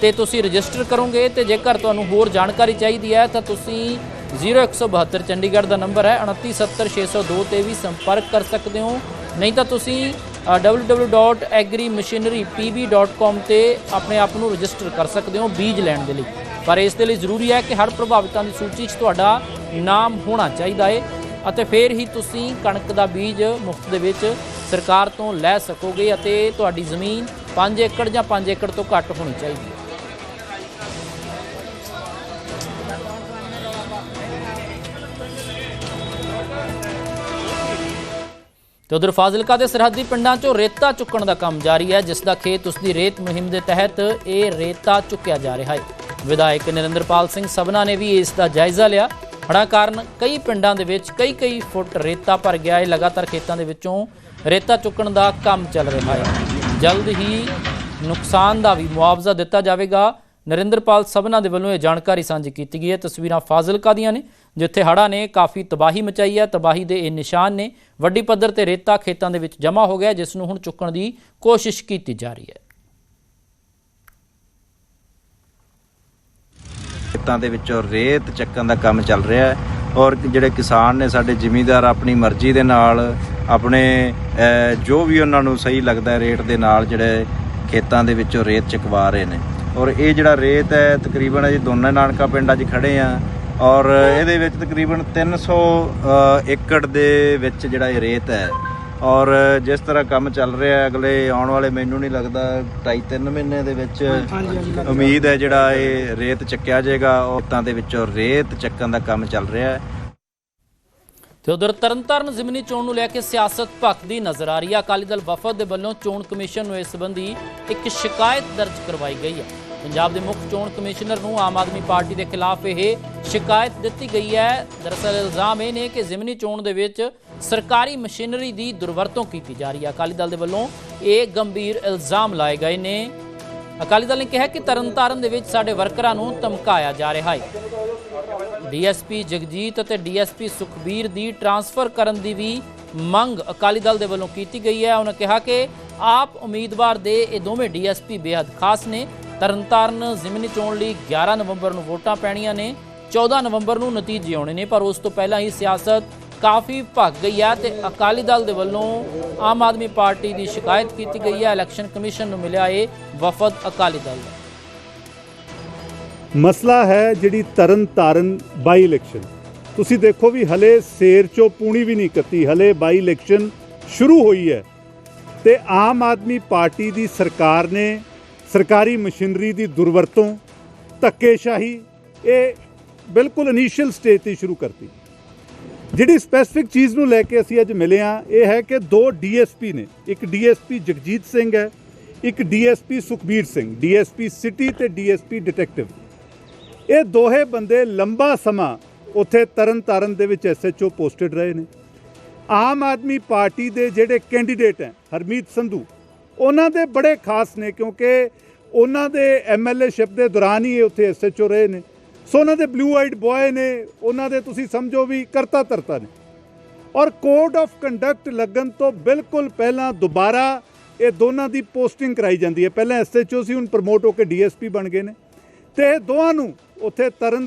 ਤੇ ਤੁਸੀਂ ਰਜਿਸਟਰ ਕਰੋਗੇ ਤੇ ਜੇਕਰ ਤੁਹਾਨੂੰ ਹੋਰ ਜਾਣਕਾਰੀ ਚਾਹੀਦੀ ਹੈ ਤਾਂ ਤੁਸੀਂ 0172 ਚੰਡੀਗੜ੍ਹ ਦਾ ਨੰਬਰ ਹੈ 2970602 ਤੇ ਵੀ ਸੰਪਰਕ ਕਰ ਸਕਦੇ ਹੋ। ਨਹੀਂ ਤਾਂ ਤੁਸੀਂ ਅ, www.agrimachinerypb.com ਤੇ ਆਪਣੇ ਆਪ ਨੂੰ ਰਜਿਸਟਰ ਕਰ ਸਕਦੇ ਹੋ ਬੀਜ ਲੈਣ ਦੇ ਲਈ। ਪਰ ਇਸ ਦੇ ਲਈ ਜ਼ਰੂਰੀ ਹੈ ਕਿ ਹਰ ਪ੍ਰਭਾਵਿਤਾਂ ਦੀ ਸੂਚੀ 'ਚ ਤੁਹਾਡਾ ਨਾਮ ਹੋਣਾ ਚਾਹੀਦਾ ਹੈ ਅਤੇ ਫਿਰ ਹੀ ਤੁਸੀਂ ਕਣਕ ਦਾ ਬੀਜ ਮੁਫਤ ਦੇ ਵਿੱਚ ਸਰਕਾਰ ਤੋਂ ਲੈ ਸਕੋਗੇ ਅਤੇ ਤੁਹਾਡੀ ਜ਼ਮੀਨ 5 ਏਕੜ ਜਾਂ 5 ਏਕੜ ਤੋਂ ਘੱਟ ਹੋਣੀ ਚਾਹੀਦੀ ਹੈ। ਤੇ ਉਧਰ ਫਾਜ਼ਿਲਕਾ ਦੇ ਸਰਹੱਦੀ ਪਿੰਡਾਂ 'ਚੋਂ ਰੇਤਾ ਚੁੱਕਣ ਦਾ ਕੰਮ ਜਾਰੀ ਹੈ, ਜਿਸ ਦਾ ਖੇਤ ਉਸ ਦੀ ਰੇਤ ਮੁਹਿੰਮ ਦੇ ਤਹਿਤ ਇਹ ਰੇਤਾ ਚੁੱਕਿਆ ਜਾ ਰਿਹਾ ਹੈ। ਵਿਧਾਇਕ ਨਰਿੰਦਰਪਾਲ ਸਿੰਘ ਸਭਨਾ ਨੇ ਵੀ ਇਸ ਦਾ ਜਾਇਜ਼ਾ ਲਿਆ। ਹੜ੍ਹਾਂ ਕਾਰਨ ਕਈ ਪਿੰਡਾਂ ਦੇ ਵਿੱਚ ਕਈ ਕਈ ਫੁੱਟ ਰੇਤਾ ਭਰ ਗਿਆ ਹੈ। ਲਗਾਤਾਰ ਖੇਤਾਂ ਦੇ ਵਿੱਚੋਂ ਰੇਤਾ ਚੁੱਕਣ ਦਾ ਕੰਮ ਚੱਲ ਰਿਹਾ ਹੈ। ਜਲਦ ਹੀ ਨੁਕਸਾਨ ਦਾ ਵੀ ਮੁਆਵਜ਼ਾ ਦਿੱਤਾ ਜਾਵੇਗਾ। ਨਰਿੰਦਰਪਾਲ ਸਭਨਾ ਦੇ ਵੱਲੋਂ ਇਹ ਜਾਣਕਾਰੀ ਸਾਂਝੀ ਕੀਤੀ ਗਈ ਹੈ। ਤਸਵੀਰਾਂ ਫਾਜ਼ਿਲਕਾ ਦੀਆਂ ਨੇ, ਜਿੱਥੇ ਹੜ੍ਹਾਂ ਨੇ ਕਾਫੀ ਤਬਾਹੀ ਮਚਾਈ ਹੈ। ਤਬਾਹੀ ਦੇ ਇਹ ਨਿਸ਼ਾਨ ਨੇ ਵੱਡੀ ਪੱਧਰ ਤੇ ਰੇਤਾ ਖੇਤਾਂ ਦੇ ਵਿੱਚ ਜਮ੍ਹਾਂ ਹੋ ਗਿਆ, ਜਿਸ ਨੂੰ ਹੁਣ ਚੁੱਕਣ ਦੀ ਕੋਸ਼ਿਸ਼ ਕੀਤੀ ਜਾ ਰਹੀ ਹੈ। ਖੇਤਾਂ ਦੇ ਵਿੱਚੋਂ ਰੇਤ ਚੱਕਣ ਦਾ ਕੰਮ ਚੱਲ ਰਿਹਾ ਹੈ। ਔਰ ਜਿਹੜੇ ਕਿਸਾਨ ਨੇ ਸਾਡੇ ਜ਼ਿਮੀਂਦਾਰ ਆਪਣੀ ਮਰਜ਼ੀ ਦੇ ਨਾਲ ਆਪਣੇ ਜੋ ਵੀ ਉਹਨਾਂ ਨੂੰ ਸਹੀ ਲੱਗਦਾ ਰੇਟ ਦੇ ਨਾਲ ਜਿਹੜੇ ਖੇਤਾਂ ਦੇ ਵਿੱਚੋਂ ਰੇਤ ਚਕਵਾ ਰਹੇ ਨੇ। ਔਰ ਇਹ ਜਿਹੜਾ ਰੇਤ ਹੈ ਤਕਰੀਬਨ ਅਸੀਂ ਦੋਨਾਂ ਨਾਨਕਾ ਪਿੰਡ ਅੱਜ ਖੜੇ ਆ ਔਰ ਇਹਦੇ ਵਿੱਚ ਤਕਰੀਬਨ 300 ਅ, ਏਕੜ ਦੇ ਵਿੱਚ ਜਿਹੜਾ ਇਹ ਰੇਤ ਹੈ ਔਰ ਜਿਸ ਤਰ੍ਹਾਂ ਕੰਮ ਚੱਲ ਰਿਹਾ ਹੈ ਅਗਲੇ ਆਉਣ ਵਾਲੇ ਮੈਨੂੰ ਨਹੀਂ ਲੱਗਦਾ 2.5-3 ਮਹੀਨੇ ਦੇ ਵਿੱਚ ਉਮੀਦ ਹੈ ਜਿਹੜਾ ਇਹ ਰੇਤ ਚੱਕਿਆ ਜਾਏਗਾ ਔਰਤਾਂ ਦੇ ਵਿੱਚੋਂ ਰੇਤ ਚੱਕਣ ਦਾ ਕੰਮ ਚੱਲ ਰਿਹਾ ਹੈ। ਤੇ ਉਧਰ ਤਰਨਤਾਰਨ ਜ਼ਿਮਨੀ ਚੋਣ ਨੂੰ ਲੈ ਕੇ ਸਿਆਸਤ ਭਖਦੀ ਨਜ਼ਰ ਆ ਰਹੀ ਹੈ। ਅਕਾਲੀ ਦਲ ਵਫਦ ਦੇ ਵੱਲੋਂ ਚੋਣ ਕਮਿਸ਼ਨ ਨੂੰ ਇਸ ਸੰਬੰਧੀ ਇੱਕ ਸ਼ਿਕਾਇਤ ਦਰਜ ਕਰਵਾਈ ਗਈ ਹੈ। ਪੰਜਾਬ ਦੇ ਮੁੱਖ ਚੋਣ ਕਮਿਸ਼ਨਰ ਨੂੰ ਆਮ ਆਦਮੀ ਪਾਰਟੀ ਦੇ ਖਿਲਾਫ ਇਹ ਸ਼ਿਕਾਇਤ ਦਿੱਤੀ ਗਈ ਹੈ। ਦਰਅਸਲ ਇਲਜ਼ਾਮ ਇਹ ਨੇ ਕਿ ਜ਼ਿਮਨੀ ਚੋਣ ਦੇ ਵਿੱਚ ਸਰਕਾਰੀ ਮਸ਼ੀਨਰੀ ਦੀ ਦੁਰਵਰਤੋਂ ਕੀਤੀ ਜਾ ਰਹੀ ਹੈ। ਅਕਾਲੀ ਦਲ ਦੇ ਵੱਲੋਂ ਇਹ ਗੰਭੀਰ ਇਲਜ਼ਾਮ ਲਾਏ ਗਏ ਨੇ। ਅਕਾਲੀ ਦਲ ਨੇ ਕਿਹਾ ਕਿ ਤਰਨਤਾਰਨ ਦੇ ਵਿੱਚ ਸਾਡੇ ਵਰਕਰਾਂ ਨੂੰ ਧਮਕਾਇਆ ਜਾ ਰਿਹਾ ਹੈ। ਡੀਐਸਪੀ ਜਗਜੀਤ ਅਤੇ ਡੀਐਸਪੀ ਸੁਖਬੀਰ ਦੀ ਟਰਾਂਸਫਰ ਕਰਨ ਦੀ ਵੀ ਮੰਗ ਅਕਾਲੀ ਦਲ ਦੇ ਵੱਲੋਂ ਕੀਤੀ ਗਈ ਹੈ। ਉਹਨਾਂ ਕਿਹਾ ਕਿ ਆਪ ਉਮੀਦਵਾਰ ਦੇ ਇਹ ਦੋਵੇਂ ਡੀਐਸਪੀ ਬੇहद ਖਾਸ ਨੇ। ਤਰਨਤਾਰਨ ਜ਼ਿਮਨੀ ਚੋਣ ਲਈ 11 ਨਵੰਬਰ ਨੂੰ ਵੋਟਾਂ ਪੈਣੀਆਂ ਨੇ। 14 ਨਵੰਬਰ ਨੂੰ ਨਤੀਜੇ ਆਉਣੇ ਨੇ, ਪਰ ਉਸ ਤੋਂ ਪਹਿਲਾਂ ਹੀ ਸਿਆਸਤ ਕਾਫੀ ਭੱਗ ਗਈ ਹੈ ਤੇ ਅਕਾਲੀ ਦਲ ਦੇ ਵੱਲੋਂ ਆਮ ਆਦਮੀ ਪਾਰਟੀ ਦੀ ਸ਼ਿਕਾਇਤ ਕੀਤੀ ਗਈ ਹੈ ਇਲੈਕਸ਼ਨ ਕਮਿਸ਼ਨ ਨੂੰ ਮਿਲਿਆ ਇਹ ਵਫਦ ਅਕਾਲੀ ਦਲ ਦਾ। ਮਸਲਾ ਹੈ ਜਿਹੜੀ ਤਰਨ ਤਾਰਨ ਬਾਈ ਇਲੈਕਸ਼ਨ ਤੁਸੀਂ ਦੇਖੋ ਵੀ ਹਲੇ ਸੇਰ ਚੋਂ ਪੂਣੀ ਵੀ ਨਹੀਂ ਕੱਤੀ। ਹਲੇ ਬਾਈ ਇਲੈਕਸ਼ਨ ਸ਼ੁਰੂ ਹੋਈ ਹੈ। ਤੇ ਆਮ ਆਦਮੀ ਪਾਰਟੀ ਦੀ ਸਰਕਾਰ ਨੇ ਸਰਕਾਰੀ ਮਸ਼ੀਨਰੀ ਦੀ ਦੁਰਵਰਤੋਂ, ਧੱਕੇਸ਼ਾਹੀ, ਇਹ ਬਿਲਕੁਲ ਇਨੀਸ਼ੀਅਲ ਸਟੇਜ ਤੇ ਸ਼ੁਰੂ ਕਰਤੀ। ਜਿਹੜੀ ਸਪੈਸੀਫਿਕ ਚੀਜ਼ ਨੂੰ ਲੈ ਕੇ ਅਸੀਂ ਅੱਜ ਮਿਲੇ ਆ ਇਹ ਹੈ ਕਿ ਦੋ ਡੀਐਸਪੀ ਨੇ। ਇੱਕ ਡੀਐਸਪੀ ਜਗਜੀਤ ਸਿੰਘ ਹੈ, ਇੱਕ DSP Sukhbir Singh DSP city ਤੇ ਡੀਐਸਪੀ ਡਿਟੈਕਟਿਵ ਇਹ ਦੋਹੇ ਬੰਦੇ ਲੰਬਾ ਸਮਾਂ ਉੱਥੇ ਤਰਨ ਤਾਰਨ ਦੇ ਵਿੱਚ ਐਸਐਚਓ ਪੋਸਟਡ ਰਹੇ ਨੇ। ਆਮ ਆਦਮੀ ਪਾਰਟੀ ਦੇ ਜਿਹੜੇ ਕੈਂਡੀਡੇਟ ਹੈ, ਹਰਮੀਤ ਸੰਧੂ, ਉਹਨਾਂ ਦੇ ਬੜੇ ਖਾਸ ਨੇ ਕਿਉਂਕਿ ਉਹਨਾਂ ਦੇ ਐਮਐਲਏ ਸ਼ਿਪ ਦੇ ਦੌਰਾਨ ਹੀ ਇਹ ਉੱਥੇ ਐਸਐਚਓ ਰਹੇ ਨੇ। ਸੋ ਉਹਨਾਂ ਦੇ ਬਲੂ ਆਈਡ ਬॉय ਨੇ, ਉਹਨਾਂ ਦੇ ਤੁਸੀਂ ਸਮਝੋ ਵੀ ਕਰਤਾ ਧਰਤਾ ਨੇ। ਔਰ ਕੋਡ ਆਫ ਕੰਡਕਟ ਲੱਗਣ ਤੋਂ ਬਿਲਕੁਲ ਪਹਿਲਾਂ ਦੁਬਾਰਾ ਇਹ ਦੋਨਾਂ ਦੀ ਪੋਸਟਿੰਗ ਕਰਾਈ ਜਾਂਦੀ ਹੈ। ਪਹਿਲਾਂ ਐਸਐਚਓ ਸੀ, ਹੁਣ ਪ੍ਰਮੋਟ ਹੋ ਕੇ ਡੀਐਸਪੀ ਬਣ ਗਏ ਨੇ। ਤੇ ਇਹ ਦੋਵਾਂ ਨੂੰ ਉੱਥੇ ਤਰਨ ਤਾਰਨ